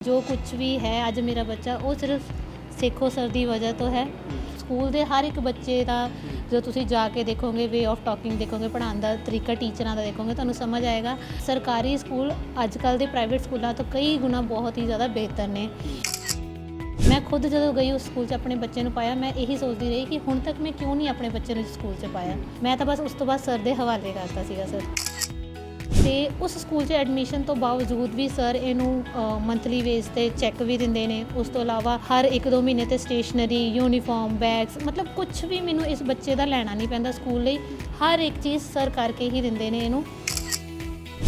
ਜੋ ਕੁਝ ਵੀ ਹੈ ਅੱਜ ਮੇਰਾ ਬੱਚਾ, ਉਹ ਸਿਰਫ ਸੇਖੋ ਸਰ ਦੀ ਵਜ੍ਹਾ ਤੋਂ ਹੈ। ਸਕੂਲ ਦੇ ਹਰ ਇੱਕ ਬੱਚੇ ਦਾ ਜਦੋਂ ਤੁਸੀਂ ਜਾ ਕੇ ਦੇਖੋਗੇ ਵੇ ਆਫ ਟਾਕਿੰਗ ਦੇਖੋਗੇ, ਪੜ੍ਹਾਉਣ ਦਾ ਤਰੀਕਾ, ਟੀਚਰਾਂ ਦਾ ਦੇਖੋਗੇ, ਤੁਹਾਨੂੰ ਸਮਝ ਆਏਗਾ। ਸਰਕਾਰੀ ਸਕੂਲ ਅੱਜ ਕੱਲ ਦੇ ਪ੍ਰਾਈਵੇਟ ਸਕੂਲਾਂ ਤੋਂ ਕਈ ਗੁਣਾ ਬਹੁਤ ਹੀ ਜ਼ਿਆਦਾ ਬਿਹਤਰ ਨੇ। ਮੈਂ ਖੁਦ ਜਦੋਂ ਗਈ ਉਸ ਸਕੂਲ 'ਚ ਆਪਣੇ ਬੱਚੇ ਨੂੰ ਪਾਇਆ, ਮੈਂ ਇਹੀ ਸੋਚਦੀ ਰਹੀ ਕਿ ਹੁਣ ਤੱਕ ਮੈਂ ਕਿਉਂ ਨਹੀਂ ਆਪਣੇ ਬੱਚੇ ਨੂੰ ਸਕੂਲ 'ਚ ਪਾਇਆ। ਮੈਂ ਤਾਂ ਬਸ ਉਸ ਤੋਂ ਬਾਅਦ ਸਰ ਦੇ ਹਵਾਲੇ ਕਰਤਾ ਸੀਗਾ ਸਰ। ਤੇ ਉਸ ਸਕੂਲ 'ਚ ਐਡਮਿਸ਼ਨ ਤੋਂ ਬਾਵਜੂਦ ਵੀ ਸਰ ਇਹਨੂੰ ਮੰਥਲੀ ਬੇਸ ਤੇ ਚੈੱਕ ਵੀ ਦਿੰਦੇ ਨੇ। ਉਸ ਤੋਂ ਇਲਾਵਾ ਹਰ 1-2 ਮਹੀਨੇ ਤੇ ਸਟੇਸ਼ਨਰੀ ਯੂਨੀਫਾਰਮ ਬੈਗਸ ਮਤਲਬ ਕੁਝ ਵੀ ਮੈਨੂੰ ਇਸ ਬੱਚੇ ਦਾ ਲੈਣਾ ਨਹੀਂ ਪੈਂਦਾ ਸਕੂਲ ਲਈ। ਹਰ ਇੱਕ ਚੀਜ਼ ਸਰ ਕਰਕੇ ਹੀ ਦਿੰਦੇ ਨੇ ਇਹਨੂੰ।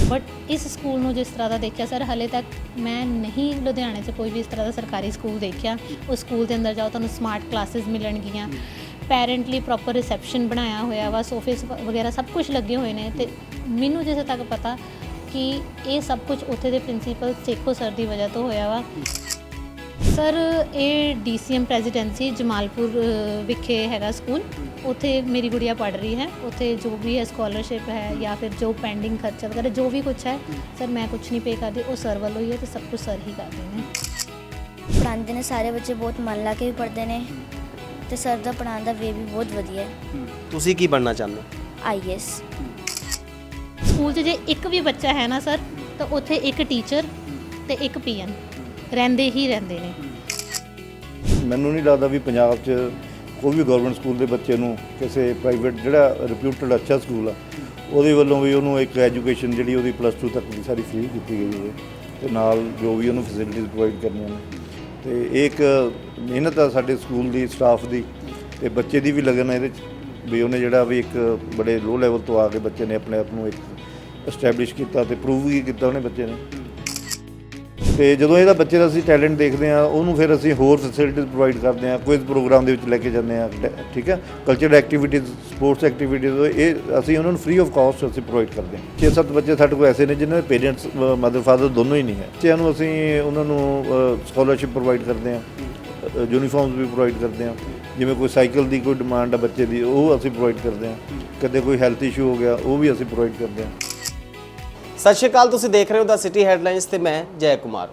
ਬਟ ਇਸ ਸਕੂਲ ਨੂੰ ਜਿਸ ਤਰ੍ਹਾਂ ਦਾ ਦੇਖਿਆ ਸਰ ਹਲੇ ਤੱਕ ਮੈਂ ਨਹੀਂ ਲੁਧਿਆਣੇ 'ਚ ਕੋਈ ਵੀ ਇਸ ਤਰ੍ਹਾਂ ਦਾ ਸਰਕਾਰੀ ਸਕੂਲ ਦੇਖਿਆ। ਉਸ ਸਕੂਲ ਦੇ ਅੰਦਰ ਜਾਓ, ਤੁਹਾਨੂੰ ਸਮਾਰਟ ਕਲਾਸਿਸ ਮਿਲਣਗੀਆਂ। ਪੈਰੈਂਟ ਪ੍ਰੋਪਰ ਰਿਸੈਪਸ਼ਨ ਬਣਾਇਆ ਹੋਇਆ ਵਾ ਸੋਫੇਸ ਵਗੈਰਾ ਸਭ ਕੁਝ ਲੱਗੇ ਹੋਏ ਨੇ ਤੇ ਮੈਨੂੰ ਜਿੱਥੇ ਤੱਕ ਪਤਾ ਕਿ ਇਹ ਸਭ ਕੁਝ ਉੱਥੇ ਦੇ ਪ੍ਰਿੰਸੀਪਲ ਸੇਖੋ ਸਰ ਦੀ ਵਜ੍ਹਾ ਤੋਂ ਹੋਇਆ ਵਾ। ਸਰ ਇਹ ਡੀਸੀਐਮ ਪ੍ਰੈਜ਼ੀਡੈਂਸੀ ਜਮਾਲਪੁਰ ਵਿਖੇ ਹੈਗਾ ਸਕੂਲ। ਉੱਥੇ ਮੇਰੀ ਗੁੜੀਆ ਪੜ ਰਹੀ ਹੈ। ਉੱਥੇ ਜੋ ਵੀ ਹੈ ਸਕਾਲਰਸ਼ਿਪ ਹੈ ਜਾਂ ਫਿਰ ਜੋ ਪੈਂਡਿੰਗ ਖਰਚਾ ਵਗੈਰਾ, ਜੋ ਵੀ ਕੁਝ ਹੈ ਸਰ ਮੈਂ ਕੁਝ ਨਹੀਂ ਪੇ ਕਰਦੀ। ਉਹ ਸਰ ਵੱਲੋਂ ਹੀ ਹੈ ਤੇ ਸਭ ਕੁਝ ਸਰ ਹੀ ਕਰਦੇ ਨੇ। ਪੜ੍ਹਾਉਂਦੇ ਨੇ ਸਾਰੇ ਬੱਚੇ, ਬਹੁਤ ਮਨ ਲਾ ਕੇ ਵੀ ਪੜ੍ਹਦੇ ਨੇ। ਤੇ ਸਰ ਦਾ ਪੜ੍ਹਾਉਣ ਦਾ ਵੇ ਵੀ ਬਹੁਤ ਵਧੀਆ ਹੈ। ਤੁਸੀਂ ਕੀ ਬਣਨਾ ਚਾਹੁੰਦੇ ਹੋ? ਆਈਐਸ ਸਕੂਲ 'ਚ ਜੇ ਇੱਕ ਵੀ ਬੱਚਾ ਹੈ ਨਾ ਸਰ ਤਾਂ ਉੱਥੇ ਇੱਕ ਟੀਚਰ ਤੇ ਇੱਕ ਪੀਐਨ ਰਹਿੰਦੇ ਹੀ ਰਹਿੰਦੇ ਨੇ। ਮੈਨੂੰ ਨਹੀਂ ਲੱਗਦਾ ਵੀ ਪੰਜਾਬ 'ਚ ਕੋਈ ਵੀ ਗਵਰਨਮੈਂਟ ਸਕੂਲ ਦੇ ਬੱਚੇ ਨੂੰ ਕਿਸੇ ਪ੍ਰਾਈਵੇਟ ਜਿਹੜਾ ਰਿਪਿਊਟਡ ਅੱਛਾ ਸਕੂਲ ਆ ਉਹਦੇ ਵੱਲੋਂ ਵੀ ਉਹਨੂੰ ਇੱਕ ਐਜੂਕੇਸ਼ਨ ਜਿਹੜੀ ਉਹਦੀ ਪਲੱਸ 2 ਤੱਕ ਦੀ ਸਾਰੀ ਫ੍ਰੀ ਕੀਤੀ ਗਈ ਹੋਵੇ ਤੇ ਨਾਲ ਜੋ ਵੀ ਉਹਨੂੰ ਫੈਸਿਲਿਟੀਜ਼ ਪ੍ਰੋਵਾਈਡ ਕਰਨੀਆਂ ਨੇ। ਤੇ ਇਹ ਇੱਕ ਮਿਹਨਤ ਆ ਸਾਡੇ ਸਕੂਲ ਦੀ, ਸਟਾਫ ਦੀ, ਤੇ ਬੱਚੇ ਦੀ ਵੀ ਲਗਨ ਹੈ ਇਹਦੇ 'ਚ, ਵੀ ਉਹਨੇ ਜਿਹੜਾ ਵੀ ਇੱਕ ਬੜੇ ਲੋ ਲੈਵਲ ਤੋਂ ਆ ਕੇ ਬੱਚੇ ਨੇ ਆਪਣੇ ਆਪ ਨੂੰ ਇੱਕ ਐਸਟੈਬਲਿਸ਼ ਕੀਤਾ ਤੇ ਪ੍ਰੂਵ ਵੀ ਕੀਤਾ ਉਹਨੇ ਬੱਚੇ ਨੇ। ਤੇ ਜਦੋਂ ਇਹਦਾ ਬੱਚੇ ਦਾ ਅਸੀਂ ਟੈਲੈਂਟ ਦੇਖਦੇ ਆ ਉਹਨੂੰ ਫਿਰ ਅਸੀਂ ਹੋਰ ਫੈਸਿਲਿਟੀਜ਼ ਪ੍ਰੋਵਾਈਡ ਕਰਦੇ ਆ ਕੁਇਜ਼ ਪ੍ਰੋਗਰਾਮ ਦੇ ਵਿੱਚ ਲੈ ਕੇ ਜਾਂਦੇ ਆ ਠੀਕ ਹੈ? ਕਲਚਰਲ ਐਕਟੀਵਿਟੀਜ਼ ਸਪੋਰਟਸ ਐਕਟੀਵਿਟੀਜ਼ ਇਹ ਅਸੀਂ ਉਹਨਾਂ ਨੂੰ ਫ੍ਰੀ ਆਫ ਕਾਸਟ ਅਸੀਂ ਪ੍ਰੋਵਾਈਡ ਕਰਦੇ ਹਾਂ। 6-7 ਬੱਚੇ ਸਾਡੇ ਕੋਲ ਐਸੇ ਨੇ ਜਿਨ੍ਹਾਂ ਦੇ ਪੇਰੈਂਟਸ ਮਦਰ ਫਾਦਰ ਦੋਨੋਂ ਹੀ ਨਹੀਂ ਹੈ। ਬੱਚਿਆਂ ਨੂੰ ਅਸੀਂ ਉਹਨਾਂ ਨੂੰ ਸਕਾਲਰਸ਼ਿਪ ਪ੍ਰੋਵਾਈਡ ਕਰਦੇ ਆ ਯੂਨੀਫਾਰਮਸ ਵੀ ਪ੍ਰੋਵਾਈਡ ਕਰਦੇ ਆ ਜਿਵੇਂ ਕੋਈ ਸਾਈਕਲ ਦੀ ਕੋਈ ਡਿਮਾਂਡ ਆ ਬੱਚੇ ਦੀ, ਉਹ ਅਸੀਂ ਪ੍ਰੋਵਾਈਡ ਕਰਦੇ ਆ ਕਦੇ ਕੋਈ ਹੈਲਥ ਇਸ਼ੂ ਹੋ ਗਿਆ, ਉਹ ਵੀ ਅਸੀਂ ਪ੍ਰੋਵਾਈਡ ਕਰਦੇ ਆ ਸਤਿ ਸ਼੍ਰੀ ਅਕਾਲ, ਤੁਸੀਂ ਦੇਖ ਰਹੇ ਹੋ ਦਾ ਸਿਟੀ ਹੈਡਲਾਈਨਸ ਤੇ ਮੈਂ ਜੈ ਕੁਮਾਰ।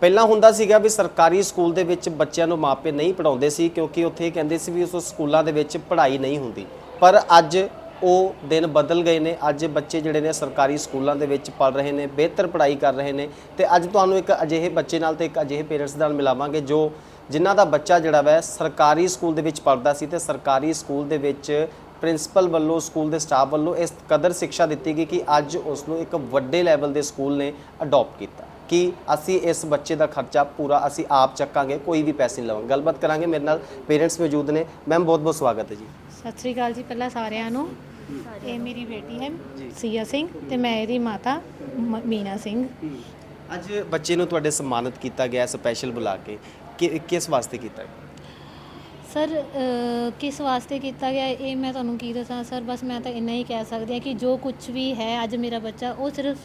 ਪਹਿਲਾਂ ਹੁੰਦਾ ਸੀਗਾ ਵੀ ਸਰਕਾਰੀ ਸਕੂਲ ਦੇ ਵਿੱਚ ਬੱਚਿਆਂ ਨੂੰ ਮਾਪੇ ਨਹੀਂ ਪੜਾਉਂਦੇ ਸੀ ਕਿਉਂਕਿ ਉੱਥੇ ਕਹਿੰਦੇ ਸੀ ਵੀ ਉਸ ਸਕੂਲਾਂ ਦੇ ਵਿੱਚ ਪੜ੍ਹਾਈ ਨਹੀਂ ਹੁੰਦੀ। ਪਰ ਅੱਜ ਉਹ ਦਿਨ ਬਦਲ ਗਏ ਨੇ, ਅੱਜ ਬੱਚੇ ਜਿਹੜੇ ਨੇ ਸਰਕਾਰੀ ਸਕੂਲਾਂ ਦੇ ਵਿੱਚ ਪੜ ਰਹੇ ਨੇ, ਬਿਹਤਰ ਪੜ੍ਹਾਈ ਕਰ ਰਹੇ ਨੇ ਤੇ ਅੱਜ ਤੁਹਾਨੂੰ ਇੱਕ ਅਜਿਹੇ ਬੱਚੇ ਨਾਲ ਤੇ ਇੱਕ ਅਜਿਹੇ ਪੇਰੈਂਟਸ ਨਾਲ ਮਿਲਾਵਾਂਗੇ ਜੋ ਜਿਨ੍ਹਾਂ ਦਾ ਬੱਚਾ ਜਿਹੜਾ ਵੈ ਸਰਕਾਰੀ ਸਕੂਲ ਦੇ ਵਿੱਚ ਪੜਦਾ ਸੀ ਤੇ ਸਰਕਾਰੀ ਸਕੂਲ ਦੇ ਵਿੱਚ ਪ੍ਰਿੰਸੀਪਲ ਵੱਲੋਂ ਸਕੂਲ ਦੇ ਸਟਾਫ ਵੱਲੋਂ ਇਸ ਕਦਰ ਸਿੱਖਿਆ ਦਿੱਤੀ ਗਈ ਕਿ ਅੱਜ ਉਸ ਨੂੰ ਇੱਕ ਵੱਡੇ ਲੈਵਲ ਦੇ ਸਕੂਲ ਨੇ ਅਡਾਪਟ ਕੀਤਾ। ਕਿ ਅਸੀਂ ਇਸ ਬੱਚੇ ਦਾ ਖਰਚਾ ਪੂਰਾ ਅਸੀਂ ਆਪ ਚੱਕਾਂਗੇ ਕੋਈ ਵੀ ਪੈਸੇ ਨਹੀਂ ਲਵਾਂਗੇ। ਗੱਲਬਾਤ ਕਰਾਂਗੇ ਮੇਰੇ ਨਾਲ ਪੇਰੈਂਟਸ ਮੌਜੂਦ ਨੇ। ਮੈਮ ਬਹੁਤ ਬਹੁਤ ਸਵਾਗਤ ਹੈ ਜੀ। ਸਤਿ ਸ੍ਰੀ ਅਕਾਲ ਜੀ ਪਹਿਲਾਂ ਸਾਰਿਆਂ ਨੂੰ। ਇਹ ਮੇਰੀ ਬੇਟੀ ਹੈ ਸੀਆ ਸਿੰਘ ਤੇ ਮੈਂ ਇਹਦੀ ਮਾਤਾ ਮੀਨਾ ਸਿੰਘ। ਅੱਜ ਬੱਚੇ ਨੂੰ ਤੁਹਾਡੇ ਸਨਮਾਨਿਤ ਕੀਤਾ ਗਿਆ ਸਪੈਸ਼ਲ ਬੁਲਾ ਕੇ। ਕਿ ਕਿਸ ਵਾਸਤੇ ਕੀਤਾ ਗਿਆ? ਸਰ ਕਿਸ ਵਾਸਤੇ ਕੀਤਾ ਗਿਆ ਇਹ ਮੈਂ ਤੁਹਾਨੂੰ ਕੀ ਦੱਸਾਂ? ਸਰ ਬਸ ਮੈਂ ਤਾਂ ਇੰਨਾ ਹੀ ਕਹਿ ਸਕਦੀ ਹਾਂ ਕਿ ਜੋ ਕੁਝ ਵੀ ਹੈ ਅੱਜ ਮੇਰਾ ਬੱਚਾ ਉਹ ਸਿਰਫ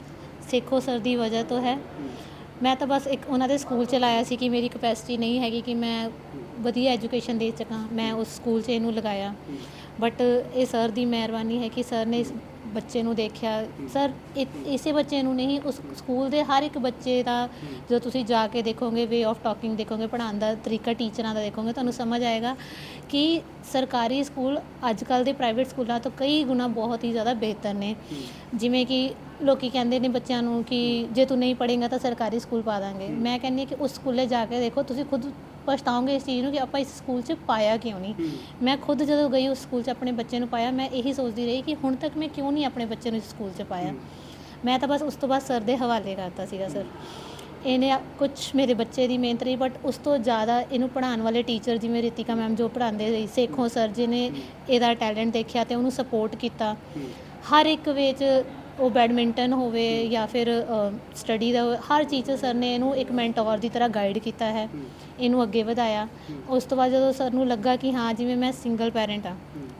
ਸੇਖੋ ਸਰ ਦੀ ਵਜ੍ਹਾ ਤੋਂ ਹੈ। ਮੈਂ ਤਾਂ ਬਸ ਇੱਕ ਉਹਨਾਂ ਦੇ ਸਕੂਲ ਚ ਲਾਇਆ ਸੀ ਕਿ ਮੇਰੀ ਕਪੈਸਿਟੀ ਨਹੀਂ ਹੈਗੀ ਕਿ ਮੈਂ ਵਧੀਆ ਐਜੂਕੇਸ਼ਨ ਦੇ ਸਕਾਂ। ਮੈਂ ਉਸ ਸਕੂਲ 'ਚ ਇਹਨੂੰ ਲਗਾਇਆ। ਬਟ ਇਹ ਸਰ ਦੀ ਮਿਹਰਬਾਨੀ ਹੈ ਕਿ ਸਰ ਨੇ ਬੱਚੇ ਨੂੰ ਦੇਖਿਆ ਸਰ ਇ- ਇਸੇ ਬੱਚੇ ਨੂੰ ਨਹੀਂ ਉਸ ਸਕੂਲ ਦੇ ਹਰ ਇੱਕ ਬੱਚੇ ਦਾ ਜਦੋਂ ਤੁਸੀਂ ਜਾ ਕੇ ਦੇਖੋਗੇ ਵੇ ਆਫ ਟਾਕਿੰਗ ਦੇਖੋਗੇ ਪੜ੍ਹਾਉਣ ਦਾ ਤਰੀਕਾ ਟੀਚਰਾਂ ਦਾ ਦੇਖੋਗੇ ਤੁਹਾਨੂੰ ਸਮਝ ਆਏਗਾ ਕਿ ਸਰਕਾਰੀ ਸਕੂਲ ਅੱਜ ਕੱਲ ਦੇ ਪ੍ਰਾਈਵੇਟ ਸਕੂਲਾਂ ਤੋਂ ਕਈ ਗੁਣਾ ਬਹੁਤ ਹੀ ਜ਼ਿਆਦਾ ਬਿਹਤਰ ਨੇ। ਜਿਵੇਂ ਕਿ ਲੋਕੀ ਕਹਿੰਦੇ ਨੇ ਬੱਚਿਆਂ ਨੂੰ ਕਿ ਜੇ ਤੂੰ ਨਹੀਂ ਪੜ੍ਹੇਗਾ ਤਾਂ ਸਰਕਾਰੀ ਸਕੂਲ ਪਾ ਦਾਂਗੇ। ਮੈਂ ਕਹਿੰਦੀ ਹਾਂ ਕਿ ਉਸ ਸਕੂਲੇ ਜਾ ਕੇ ਦੇਖੋ ਤੁਸੀਂ ਖੁਦ ਪਛਤਾਓਗੇ ਇਸ ਚੀਜ਼ ਨੂੰ ਕਿ ਆਪਾਂ ਇਸ ਸਕੂਲ 'ਚ ਪਾਇਆ ਕਿਉਂ ਨਹੀਂ। ਮੈਂ ਖੁਦ ਜਦੋਂ ਗਈ ਉਸ ਸਕੂਲ 'ਚ ਆਪਣੇ ਬੱਚੇ ਨੂੰ ਪਾਇਆ ਮੈਂ ਇਹੀ ਸੋਚਦੀ ਰਹੀ ਕਿ ਹੁਣ ਤੱਕ ਮੈਂ ਕਿਉਂ ਨਹੀਂ ਆਪਣੇ ਬੱਚੇ ਨੂੰ ਇਸ ਸਕੂਲ 'ਚ ਪਾਇਆ। ਮੈਂ ਤਾਂ ਬਸ ਉਸ ਤੋਂ ਬਾਅਦ ਸਰ ਦੇ ਹਵਾਲੇ ਕਰਤਾ ਸੀਗਾ ਸਰ। ਇਹਨੇ ਕੁਝ ਮੇਰੇ ਬੱਚੇ ਦੀ ਮਿਹਨਤ ਰਹੀ ਬਟ ਉਸ ਤੋਂ ਜ਼ਿਆਦਾ ਇਹਨੂੰ ਪੜ੍ਹਾਉਣ ਵਾਲੇ ਟੀਚਰ ਜਿਵੇਂ ਰਿਤਿਕਾ ਮੈਮ ਜੋ ਪੜ੍ਹਾਉਂਦੇ ਸੀ ਸੇਖੋਂ ਸਰ ਜੀ ਨੇ ਇਹਦਾ ਟੈਲੈਂਟ ਦੇਖਿਆ ਤੇ ਉਹਨੂੰ ਸਪੋਰਟ ਕੀਤਾ। ਹਰ ਇੱਕ ਵਿੱਚ ਉਹ ਬੈਡਮਿੰਟਨ ਹੋਵੇ ਜਾਂ ਫਿਰ ਸਟੱਡੀ ਦਾ ਹੋਵੇ, ਹਰ ਚੀਜ਼ 'ਚ ਸਰ ਨੇ ਇਹਨੂੰ ਇੱਕ ਮੈਂਟੋਰ ਦੀ ਤਰ੍ਹਾਂ ਗਾਈਡ ਕੀਤਾ ਹੈ ਇਹਨੂੰ ਅੱਗੇ ਵਧਾਇਆ। ਉਸ ਤੋਂ ਬਾਅਦ ਜਦੋਂ ਸਰ ਨੂੰ ਲੱਗਾ ਕਿ ਹਾਂ ਜਿਵੇਂ ਮੈਂ ਸਿੰਗਲ ਪੈਰੈਂਟ ਆ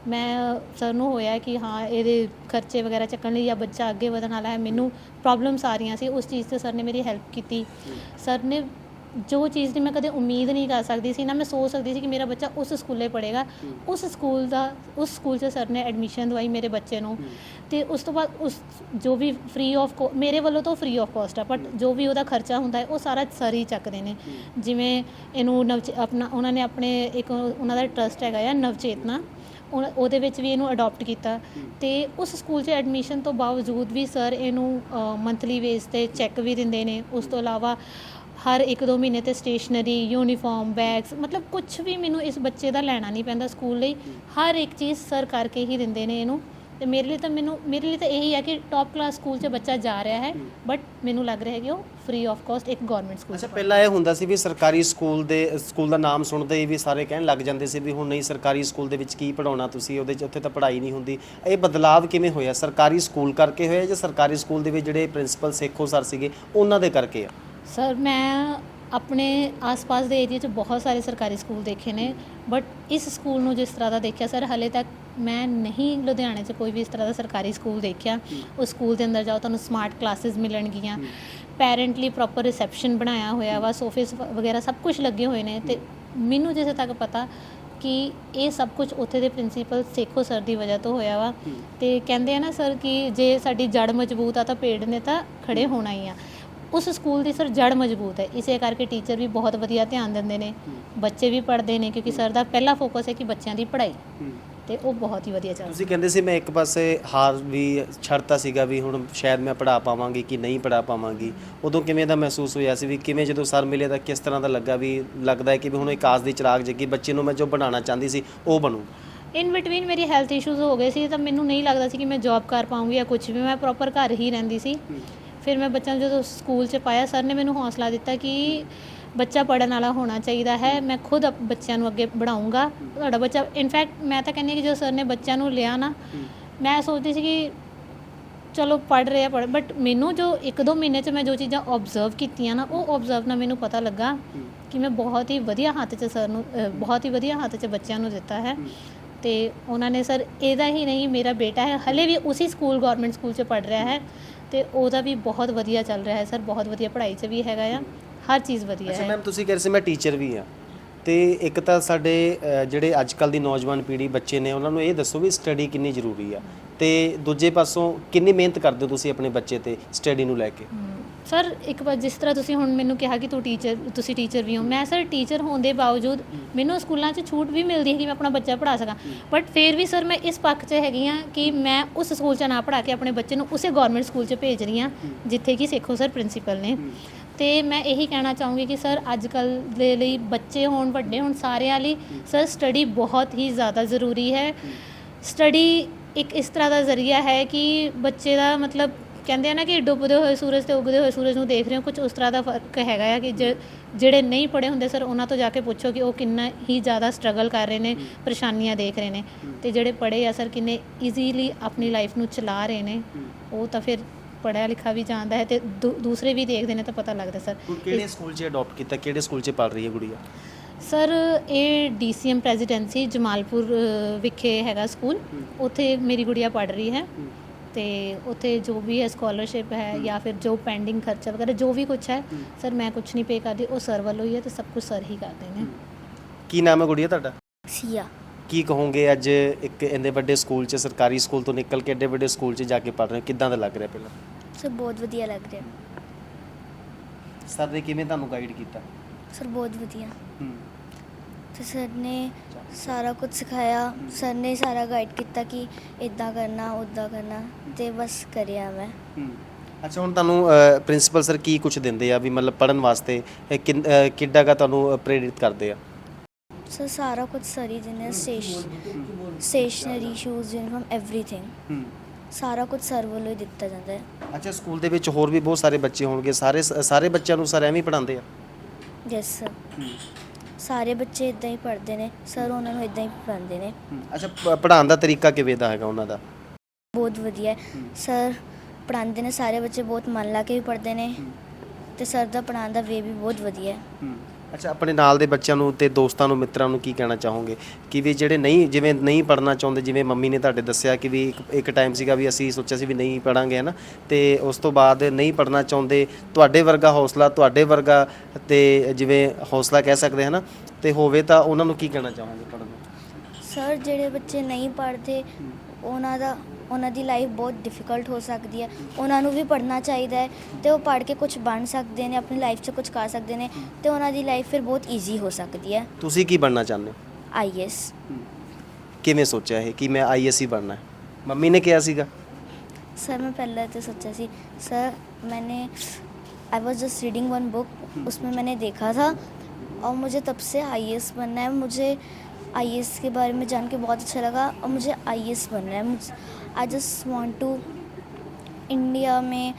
ਮੈਂ ਸਰ ਨੂੰ ਹੋਇਆ ਕਿ ਹਾਂ ਇਹਦੇ ਖਰਚੇ ਵਗੈਰਾ ਚੱਕਣ ਲਈ ਜਾਂ ਬੱਚਾ ਅੱਗੇ ਵਧਣ ਵਾਲਾ ਹੈ ਮੈਨੂੰ ਪ੍ਰੋਬਲਮਸ ਆ ਰਹੀਆਂ ਸੀ ਉਸ ਚੀਜ਼ ਤੇ ਸਰ ਨੇ ਮੇਰੀ ਹੈਲਪ ਕੀਤੀ। ਸਰ ਨੇ ਜੋ ਚੀਜ਼ ਦੀ ਮੈਂ ਕਦੇ ਉਮੀਦ ਨਹੀਂ ਕਰ ਸਕਦੀ ਸੀ ਨਾ ਮੈਂ ਸੋਚ ਸਕਦੀ ਸੀ ਕਿ ਮੇਰਾ ਬੱਚਾ ਉਸ ਸਕੂਲੇ ਪੜ੍ਹੇਗਾ। ਉਸ ਸਕੂਲ ਦਾ ਉਸ ਸਕੂਲ 'ਚ ਸਰ ਨੇ ਐਡਮਿਸ਼ਨ ਦਵਾਈ ਮੇਰੇ ਬੱਚੇ ਨੂੰ। ਤੇ ਉਸ ਤੋਂ ਬਾਅਦ ਉਸ ਜੋ ਵੀ ਫ੍ਰੀ ਆਫ ਮੇਰੇ ਵੱਲੋਂ ਤਾਂ ਫ੍ਰੀ ਆਫ ਕਾਸਟ ਆ ਬਟ ਜੋ ਵੀ ਉਹਦਾ ਖਰਚਾ ਹੁੰਦਾ ਹੈ ਉਹ ਸਾਰਾ ਸਰ ਹੀ ਚੱਕਦੇ ਨੇ। ਜਿਵੇਂ ਇਹਨੂੰ ਆਪਣਾ ਉਹਨਾਂ ਨੇ ਆਪਣੇ ਇੱਕ ਉਹਨਾਂ ਦਾ ਟਰਸਟ ਹੈਗਾ ਆ ਨਵਚੇਤਨਾ। ਉਹ- ਉਹਦੇ ਵਿੱਚ ਵੀ ਇਹਨੂੰ ਅਡਾਪਟ ਕੀਤਾ। ਤੇ ਉਸ ਸਕੂਲ 'ਚ ਐਡਮਿਸ਼ਨ ਤੋਂ ਬਾਵਜੂਦ ਵੀ ਸਰ ਇਹਨੂੰ ਮੰਥਲੀ ਬੇਸ ਤੇ ਚੈੱਕ ਵੀ ਦਿੰਦੇ ਨੇ। ਉਸ ਤੋਂ ਇਲਾਵਾ ਹਰ ਇੱਕ ਦੋ ਮਹੀਨੇ ਤੇ ਸਟੇਸ਼ਨਰੀ ਯੂਨੀਫਾਰਮ ਬੈਗਸ ਮਤਲਬ ਕੁਝ ਵੀ ਮੈਨੂੰ ਇਸ ਬੱਚੇ ਦਾ ਲੈਣਾ ਨਹੀਂ ਪੈਂਦਾ ਸਕੂਲ ਲਈ। ਹਰ ਇੱਕ ਚੀਜ਼ ਸਰ ਕਰਕੇ ਹੀ ਦਿੰਦੇ ਨੇ ਇਹਨੂੰ। ਤੇ ਮੇਰੇ ਲਈ ਤਾਂ ਮੈਨੂੰ, ਮੇਰੇ ਲਈ ਤਾਂ ਇਹੀ ਹੈ ਕਿ ਟੌਪ ਕਲਾਸ ਸਕੂਲ 'ਚ ਬੱਚਾ ਜਾ ਰਿਹਾ ਹੈ ਬਟ ਮੈਨੂੰ ਲੱਗ ਰਿਹਾ ਹੈ ਕਿ ਉਹ ਫ੍ਰੀ ਆਫ ਕਾਸਟ ਇੱਕ ਗਵਰਨਮੈਂਟ ਸਕੂਲ ਅੱਛਾ, ਪਹਿਲਾਂ ਇਹ ਹੁੰਦਾ ਸੀ ਵੀ ਸਰਕਾਰੀ ਸਕੂਲ ਦੇ, ਸਕੂਲ ਦਾ ਨਾਮ ਸੁਣਦੇ ਹੀ ਵੀ ਸਾਰੇ ਕਹਿਣ ਲੱਗ ਜਾਂਦੇ ਸੀ ਵੀ ਹੁਣ ਨਹੀਂ ਸਰਕਾਰੀ ਸਕੂਲ ਦੇ ਵਿੱਚ ਕੀ ਪੜਾਉਣਾ ਤੁਸੀਂ, ਉਹਦੇ 'ਚ ਉੱਥੇ ਤਾਂ ਪੜ੍ਹਾਈ ਨਹੀਂ ਹੁੰਦੀ। ਇਹ ਬਦਲਾਵ ਕਿਵੇਂ ਹੋਇਆ? ਸਰਕਾਰੀ ਸਕੂਲ ਕਰਕੇ ਹੋਇਆ ਜਾਂ ਸਰਕਾਰੀ ਸਕੂਲ ਦੇ ਵਿੱਚ ਜਿਹੜੇ ਪ੍ਰਿੰਸੀਪਲ ਸੇਖੋ ਸਰ ਸੀਗੇ, ਉਹਨਾਂ ਦੇ ਕਰਕੇ ਆ? ਸਰ ਮੈਂ ਆਪਣੇ ਆਸ-ਪਾਸ ਦੇ ਏਰੀਆ 'ਚ ਬਹੁਤ ਸਾਰੇ ਸਰਕਾਰੀ ਸਕੂਲ ਦੇਖੇ ਨੇ ਬਟ ਇਸ ਸਕੂਲ ਨੂੰ ਜਿਸ ਤਰ੍ਹਾਂ ਦਾ ਦੇਖਿਆ ਸਰ ਹਲੇ ਤੱਕ ਮੈਂ ਨਹੀਂ ਲੁਧਿਆਣੇ 'ਚ ਕੋਈ ਵੀ ਇਸ ਤਰ੍ਹਾਂ ਦਾ ਸਰਕਾਰੀ ਸਕੂਲ ਦੇਖਿਆ। ਉਸ ਸਕੂਲ ਦੇ ਅੰਦਰ ਜਾਓ ਤੁਹਾਨੂੰ ਸਮਾਰਟ ਕਲਾਸਿਸ ਮਿਲਣਗੀਆਂ। ਪੈਰੈਂਟਲੀ ਪ੍ਰੋਪਰ ਰਿਸੈਪਸ਼ਨ ਬਣਾਇਆ ਹੋਇਆ ਵਾ ਸੋਫੇਸ ਵਗੈਰਾ ਸਭ ਕੁਝ ਲੱਗੇ ਹੋਏ ਨੇ ਤੇ ਮੈਨੂੰ ਜਿੱਥੇ ਤੱਕ ਪਤਾ ਕਿ ਇਹ ਸਭ ਕੁਝ ਉੱਥੇ ਦੇ ਪ੍ਰਿੰਸੀਪਲ ਸੇਖੋ ਸਰ ਦੀ ਵਜ੍ਹਾ ਤੋਂ ਹੋਇਆ ਵਾ। ਤੇ ਕਹਿੰਦੇ ਆ ਨਾ ਸਰ ਕਿ ਜੇ ਸਾਡੀ ਜੜ ਮਜ਼ਬੂਤ ਆ ਤਾਂ ਪੇੜ ਨੇ ਤਾਂ ਖੜੇ ਹੋਣਾ ਹੀ ਆ। ਉਸ ਸਕੂਲ ਦੀ ਸਰ ਜੜ ਮਜ਼ਬੂਤ ਹੈ। ਇਸੇ ਕਰਕੇ ਟੀਚਰ ਵੀ ਬਹੁਤ ਵਧੀਆ ਧਿਆਨ ਦਿੰਦੇ ਨੇ। ਬੱਚੇ ਵੀ ਪੜ੍ਹਦੇ ਨੇ ਕਿਉਂਕਿ ਸਰ ਦਾ ਪਹਿਲਾ ਫੋਕਸ ਹੈ ਕਿ ਬੱਚਿਆਂ ਦੀ ਪੜ੍ਹਾਈ। ਤੇ ਉਹ ਬਹੁਤ ਹੀ ਵਧੀਆ ਚੱਲ ਤੁਸੀਂ ਕਹਿੰਦੇ ਸੀ ਮੈਂ ਇੱਕ ਪਾਸੇ ਹਾਰ ਵੀ ਛੱਡਤਾ ਸੀਗਾ ਵੀ ਹੁਣ ਸ਼ਾਇਦ ਮੈਂ ਪੜਾ ਪਾਵਾਂਗੀ ਕਿ ਨਹੀਂ ਪੜਾ ਪਾਵਾਂਗੀ। ਉਦੋਂ ਕਿਵੇਂ ਦਾ ਮਹਿਸੂਸ ਹੋਇਆ ਸੀ ਵੀ ਕਿਵੇਂ ਜਦੋਂ ਸਰ ਮਿਲੇ ਤਾਂ ਕਿਸ ਤਰ੍ਹਾਂ ਦਾ ਲੱਗਾ ਵੀ ਲੱਗਦਾ ਹੈ ਕਿ ਵੀ ਹੁਣ ਇੱਕ ਆਸ ਦੀ ਚਿਰਾਗ ਜੱਗੀ ਬੱਚੇ ਨੂੰ ਮੈਂ ਜੋ ਬਣਾਉਣਾ ਚਾਹੁੰਦੀ ਸੀ ਉਹ ਬਣੂ? ਇਨ ਬਿਟਵੀਨ ਮੇਰੀ ਹੈਲਥ ਇਸ਼ੂਜ਼ ਹੋ ਗਏ ਸੀ ਤਾਂ ਮੈਨੂੰ ਨਹੀਂ ਲੱਗਦਾ ਸੀ ਕਿ ਮੈਂ ਜੌਬ ਕਰ ਪਾਉਂਗੀ ਜਾਂ ਕੁਝ ਵੀ ਮੈਂ ਪ੍ਰੋਪਰ ਘਰ ਹੀ ਰਹਿੰਦੀ ਸੀ। ਫਿਰ ਮੈਂ ਬੱਚਿਆਂ ਨੂੰ ਜਦੋਂ ਸਕੂਲ 'ਚ ਪਾਇਆ ਸਰ ਨੇ ਮੈਨੂੰ ਹੌਸਲਾ ਦਿੱਤਾ ਕਿ ਬੱਚਾ ਪੜਨ ਵਾਲਾ ਹੋਣਾ ਚਾਹੀਦਾ ਹੈ ਮੈਂ ਖੁਦ ਬੱਚਿਆਂ ਨੂੰ ਅੱਗੇ ਪੜਾਉਂਗਾ ਤੁਹਾਡਾ ਬੱਚਾ ਇਨਫੈਕਟ ਮੈਂ ਤਾਂ ਕਹਿੰਦੀ ਕਿ ਜਦੋਂ ਸਰ ਨੇ ਬੱਚਿਆਂ ਨੂੰ ਲਿਆ ਨਾ ਮੈਂ ਸੋਚਦੀ ਸੀ ਕਿ ਚਲੋ ਪੜ ਰਿਹਾ ਪੜ ਬਟ ਮੈਨੂੰ ਜੋ ਇੱਕ ਦੋ ਮਹੀਨੇ 'ਚ ਮੈਂ ਜੋ ਚੀਜ਼ਾਂ ਆਬਜ਼ਰਵ ਕੀਤੀਆਂ ਨਾ ਉਹ ਆਬਜ਼ਰਵ ਨਾਲ ਮੈਨੂੰ ਪਤਾ ਲੱਗਾ ਕਿ ਮੈਂ ਬਹੁਤ ਹੀ ਵਧੀਆ ਹੱਥ 'ਚ ਸਰ ਨੂੰ ਬਹੁਤ ਹੀ ਵਧੀਆ ਹੱਥ 'ਚ ਬੱਚਿਆਂ ਨੂੰ ਦਿੱਤਾ ਹੈ। ਤੇ ਉਹਨਾਂ ਨੇ ਸਰ ਇਹਦਾ ਹੀ ਨਹੀਂ ਮੇਰਾ ਬੇਟਾ ਹੈ ਹਲੇ ਵੀ ਉਸੇ ਸਕੂਲ ਗਵਰਨਮੈਂਟ ਸਕੂਲ 'ਚ ਪੜ ਰਿਹਾ ਹੈ। ਤੇ ਉਹਦਾ ਵੀ ਬਹੁਤ ਵਧੀਆ ਚੱਲ ਰਿਹਾ ਹੈ ਸਰ ਬਹੁਤ ਵਧੀਆ ਪੜ੍ਹਾਈ 'ਚ ਵੀ ਹੈਗਾ ਆ ਹਰ ਚੀਜ਼ ਵਧੀਆ ਅੱਛਾ ਹੈ। ਮੈਮ ਤੁਸੀਂ ਕਹਿ ਰਹੇ ਸੀ ਮੈਂ ਟੀਚਰ ਵੀ ਆ। ਤੇ ਇੱਕ ਤਾਂ ਸਾਡੇ ਅ, ਜਿਹੜੇ ਅੱਜ ਕੱਲ ਦੀ ਨੌਜਵਾਨ ਪੀੜ੍ਹੀ ਬੱਚੇ ਨੇ ਉਹਨਾਂ ਨੂੰ ਇਹ ਦੱਸੋ ਵੀ ਸਟੱਡੀ ਕਿੰਨੀ ਜ਼ਰੂਰੀ ਆ। ਤੇ ਦੂਜੇ ਪਾਸੋਂ ਕਿੰਨੀ ਮਿਹਨਤ ਕਰਦੇ ਹੋ ਤੁਸੀਂ ਆਪਣੇ ਬੱਚੇ ਤੇ ਸਟੱਡੀ ਨੂੰ ਲੈ ਕੇ? ਸਰ, ਇੱਕ ਵਾਰ ਜਿਸ ਤਰ੍ਹਾਂ ਤੁਸੀਂ ਹੁਣ ਮੈਨੂੰ ਕਿਹਾ ਕਿ ਤੂੰ ਟੀਚਰ ਤੁਸੀਂ ਟੀਚਰ ਵੀ ਹੋ, ਮੈਂ ਸਰ ਟੀਚਰ ਹੋਣ ਦੇ ਬਾਵਜੂਦ ਮੈਨੂੰ ਸਕੂਲਾਂ 'ਚ ਛੂਟ ਵੀ ਮਿਲਦੀ ਹੈ ਕਿ ਮੈਂ ਆਪਣਾ ਬੱਚਾ ਪੜ੍ਹਾ ਸਕਾਂ। ਬਟ ਫਿਰ ਵੀ ਸਰ ਮੈਂ ਇਸ ਪੱਖ 'ਚ ਹੈਗੀ ਆ ਕਿ ਮੈਂ ਉਸ ਸਕੂਲ 'ਚ ਨਾ ਪੜ੍ਹਾ ਕੇ ਆਪਣੇ ਬੱਚੇ ਨੂੰ ਉਸੇ ਗਵਰਨਮੈਂਟ ਸਕੂਲ 'ਚ ਭੇਜ ਰਹੀ ਹਾਂ, ਜਿੱਥੇ ਕਿ ਸੇਖੋ ਸਰ ਪ੍ਰਿੰਸੀਪਲ ਨੇ। ਤੇ ਮੈਂ ਇਹੀ ਕਹਿਣਾ ਚਾਹੂੰਗੀ ਕਿ ਸਰ ਅੱਜ ਕੱਲ ਦੇ ਲਈ ਬੱਚੇ ਹੋਣ, ਵੱਡੇ ਹੋਣ ਸਾਰਿਆਂ ਲਈ ਸਰ ਸਟੱਡੀ ਬਹੁਤ ਹੀ ਜ਼ਿਆਦਾ ਜ਼ਰੂਰੀ ਹੈ। ਸਟੱਡੀ ਇੱਕ ਇਸ ਤਰ੍ਹਾਂ ਦਾ ਜ਼ਰੀਆ ਹੈ ਕਿ ਬੱਚੇ ਦਾ ਮਤਲਬ ਕਹਿੰਦੇ ਆ ਨਾ ਕਿ ਡੁੱਬਦੇ ਹੋਏ ਸੂਰਜ ਤੇ ਉੱਗਦੇ ਹੋਏ ਸੂਰਜ ਨੂੰ ਦੇਖ ਰਹੇ ਹੋ ਕੁਝ ਉਸ ਤਰ੍ਹਾਂ ਦਾ ਫ਼ਰਕ ਹੈਗਾ ਆ ਕਿ ਜਿਹੜੇ ਨਹੀਂ ਪੜ੍ਹੇ ਹੁੰਦੇ ਸਰ ਉਹਨਾਂ ਤੋਂ ਜਾ ਕੇ ਪੁੱਛੋ ਕਿ ਉਹ ਕਿੰਨਾ ਹੀ ਜ਼ਿਆਦਾ ਸਟਰਗਲ ਕਰ ਰਹੇ ਨੇ ਪਰੇਸ਼ਾਨੀਆਂ ਦੇਖ ਰਹੇ ਨੇ। ਤੇ ਜਿਹੜੇ ਪੜ੍ਹੇ ਆ ਸਰ ਕਿੰਨੇ ਈਜ਼ੀਲੀ ਆਪਣੀ ਲਾਈਫ ਨੂੰ ਚਲਾ ਰਹੇ ਨੇ। ਉਹ ਤਾਂ ਫਿਰ ਪੜ੍ਹਿਆ ਲਿਖਾ ਵੀ ਜਾਂਦਾ ਹੈ ਤੇ ਦੂਸਰੇ ਵੀ ਦੇਖਦੇ ਨੇ ਤਾਂ ਪਤਾ ਲੱਗਦਾ ਸਰ। ਕਿਹੜੇ ਸਕੂਲ 'ਚ ਅਡਾਪਟ ਕੀਤਾ ਕਿਹੜੇ ਸਕੂਲ 'ਚ ਪੜ ਰਹੀ ਹੈ ਗੁੜੀਆ? ਸਰ ਇਹ ਡੀਸੀਐਮ ਪ੍ਰੈਜ਼ੀਡੈਂਸੀ ਜਮਾਲਪੁਰ ਵਿਖੇ ਹੈਗਾ ਸਕੂਲ ਉੱਥੇ ਮੇਰੀ ਗੁੜੀਆ ਪੜ ਰਹੀ ਹੈ। ਤੇ ਉੱਥੇ ਜੋ ਵੀ ਹੈ ਸਕਾਲਰਸ਼ਿਪ ਹੈ ਜਾਂ ਫਿਰ ਜੋ ਪੈਂਡਿੰਗ ਖਰਚਾ ਵਗੈਰਾ ਜੋ ਵੀ ਕੁਝ ਹੈ ਸਰ ਮੈਂ ਕੁਝ ਨਹੀਂ ਪੇ ਕਰਦੀ ਉਹ ਸਰ ਵੱਲੋਂ ਹੀ ਹੈ ਤੇ ਸਭ ਕੁਝ ਸਰ ਹੀ ਕਰਦੇ ਨੇ ਕੀ ਨਾਮ ਹੈ ਗੁੜੀਆ ਤੁਹਾਡਾ? ਸੀਆ। ਕੀ ਕਹੋਗੇ ਅੱਜ ਇੱਕ ਇੰਨੇ ਵੱਡੇ ਸਕੂਲ 'ਚ ਸਰਕਾਰੀ ਸਕੂਲ ਤੋਂ ਨਿਕਲ ਕੇ ਏਡੇ ਵੱਡੇ ਸਕੂਲ 'ਚ ਜਾ ਕੇ ਪੜ ਰਹੇ ਹੋ? ਕਿੱਦਾਂ ਦਾ ਲੱਗ ਰਿਹਾ ਪਹਿਲਾਂ? ਸਰ ਬਹੁਤ ਵਧੀਆ ਲੱਗ ਰਿਹਾ। ਸਰ ਨੇ ਕਿਵੇਂ ਤੁਹਾਨੂੰ ਗਾਈਡ ਕੀਤਾ? ਸਰ ਬਹੁਤ ਵਧੀਆ। ਹੂੰ। ਤੇ ਸਰ ਨੇ ਸਾਰਾ ਕੁਝ ਸਿਖਾਇਆ। ਸਰ ਨੇ ਸਾਰਾ ਗਾਈਡ ਕੀਤਾ ਕਿ ਇਦਾਂ ਕਰਨਾ ਉਦਾਂ ਕਰਨਾ ਤੇ ਬਸ ਕਰਿਆ ਮੈਂ। ਅੱਛਾ ਹੁਣ ਤੁਹਾਨੂੰ ਪ੍ਰਿੰਸੀਪਲ ਸਰ ਕੀ ਕੁਝ ਦਿੰਦੇ ਆ? ਵੀ ਮਤਲਬ ਪੜਨ ਵਾਸਤੇ ਕਿੱਡਾ ਕਾ ਤੁਹਾਨੂੰ ਪ੍ਰੇਰਿਤ ਕਰਦੇ ਆ? ਸਰ ਸਾਰਾ ਕੁਝ ਸਰੀ ਦਿੰਦੇ ਸਟੇਸ਼ਨਰੀ ਸ਼ੂਜ਼ ਯੂਨੀਫਾਰਮ ਐਵਰੀਥਿੰਗ ਹੂੰ। ਸਾਰਾ ਕੁਝ ਸਰ ਵੱਲੋਂ ਹੀ ਦਿੱਤਾ ਜਾਂਦਾ ਹੈ। ਅੱਛਾ ਸਕੂਲ ਦੇ ਵਿੱਚ ਹੋਰ ਵੀ ਬਹੁਤ ਸਾਰੇ ਬੱਚੇ ਹੋਣਗੇ। ਸਾਰੇ ਸਾਰੇ ਬੱਚਿਆਂ ਨੂੰ ਸਰ ਐਵੇਂ ਹੀ ਪੜਾਉਂਦੇ ਆ? ਯੈਸ ਸਰ ਸਾਰੇ ਬੱਚੇ ਇਦਾਂ ਹੀ ਪੜ੍ਹਦੇ ਨੇ ਸਰ ਉਹਨਾਂ ਨੂੰ ਇਦਾਂ ਹੀ ਪੜ੍ਹਾਉਂਦੇ ਨੇ। ਅੱਛਾ ਪੜਾਉਣ ਦਾ ਤਰੀਕਾ ਕਿਵੇਂ ਦਾ ਹੈਗਾ ਉਹਨਾਂ ਦਾ? ਬਹੁਤ ਵਧੀਆ। ਹੈ। ਸਰ ਪੜ੍ਹਾਉਂਦੇ ਨੇ ਸਾਰੇ ਬੱਚੇ ਬਹੁਤ ਮਨ ਲਾ ਕੇ ਵੀ ਪੜ੍ਹਦੇ ਨੇ ਤੇ ਸਰ ਦਾ ਪੜ੍ਹਾਉਣ ਦਾ ਵੇ ਵੀ ਬਹੁਤ ਵਧੀਆ। ਹੈ। ਅੱਛਾ, ਆਪਣੇ ਨਾਲ ਦੇ ਬੱਚਿਆਂ ਨੂੰ ਤੇ ਦੋਸਤਾਂ ਨੂੰ, ਮਿੱਤਰਾਂ ਨੂੰ ਕੀ ਕਹਿਣਾ ਚਾਹੋਗੇ? ਕਿ ਵੀ ਜਿਹੜੇ ਨਹੀਂ, ਜਿਵੇਂ ਨਹੀਂ ਪੜਨਾ ਚਾਹੁੰਦੇ, ਜਿਵੇਂ ਮੰਮੀ ਨੇ ਤੁਹਾਡੇ ਦੱਸਿਆ ਕਿ ਵੀ ਇੱਕ ਇੱਕ ਟਾਈਮ ਸੀਗਾ ਵੀ ਅਸੀਂ ਸੋਚਿਆ ਸੀ ਵੀ ਨਹੀਂ ਪੜਾਂਗੇ ਹਨਾ? ਤੇ ਉਸ ਤੋਂ ਬਾਅਦ ਨਹੀਂ ਪੜਨਾ ਚਾਹੁੰਦੇ, ਤੁਹਾਡੇ ਵਰਗਾ ਹੌਸਲਾ, ਤੁਹਾਡੇ ਵਰਗਾ ਤੇ ਜਿਵੇਂ ਹੌਸਲਾ ਕਹਿ ਸਕਦੇ, ਹਨਾ? ਤੇ ਹੋਵੇ ਤਾਂ ਉਹਨਾਂ ਨੂੰ ਕੀ ਕਹਿਣਾ ਚਾਹੋਗੇ ਪੜਨ ਨੂੰ? ਸਰ ਜਿਹੜੇ ਬੱਚੇ ਨਹੀਂ ਪੜ੍ਹਦੇ, ਉਹਨਾਂ ਦਾ ਉਹਨਾਂ ਦੀ ਲਾਈਫ ਬਹੁਤ ਡਿਫਿਕਲਟ ਹੋ ਸਕਦੀ ਹੈ ਉਹਨਾਂ ਨੂੰ ਵੀ ਪੜ੍ਹਨਾ ਚਾਹੀਦਾ ਹੈ ਤੇ ਉਹ ਪੜ੍ਹ ਕੇ ਕੁਝ ਬਣ ਸਕਦੇ ਨੇ ਆਪਣੀ ਲਾਈਫ 'ਚ ਕੁਝ ਕਰ ਸਕਦੇ ਨੇ ਤੇ ਉਹਨਾਂ ਦੀ ਲਾਈਫ ਫਿਰ ਬਹੁਤ ਈਜ਼ੀ ਹੋ ਸਕਦੀ ਹੈ ਤੁਸੀਂ ਕੀ ਬਣਨਾ ਚਾਹੁੰਦੇ ਹੋ ਆਈਐਸ ਕਿਵੇਂ ਸੋਚਿਆ ਇਹ ਕਿ ਮੈਂ ਆਈਐਸਸੀ ਬਣਨਾ ਹੈ ਮੰਮੀ ਨੇ ਕਿਹਾ ਸੀਗਾ सर मैं पहले तो सोचा सी सर मैंने I was just reading one book उसमें मैंने देखा था और मुझे तब से आई बनना है मुझे आई के बारे में जान के बहुत अच्छा लगा और मुझे आई बनना है मुझे I just want to India में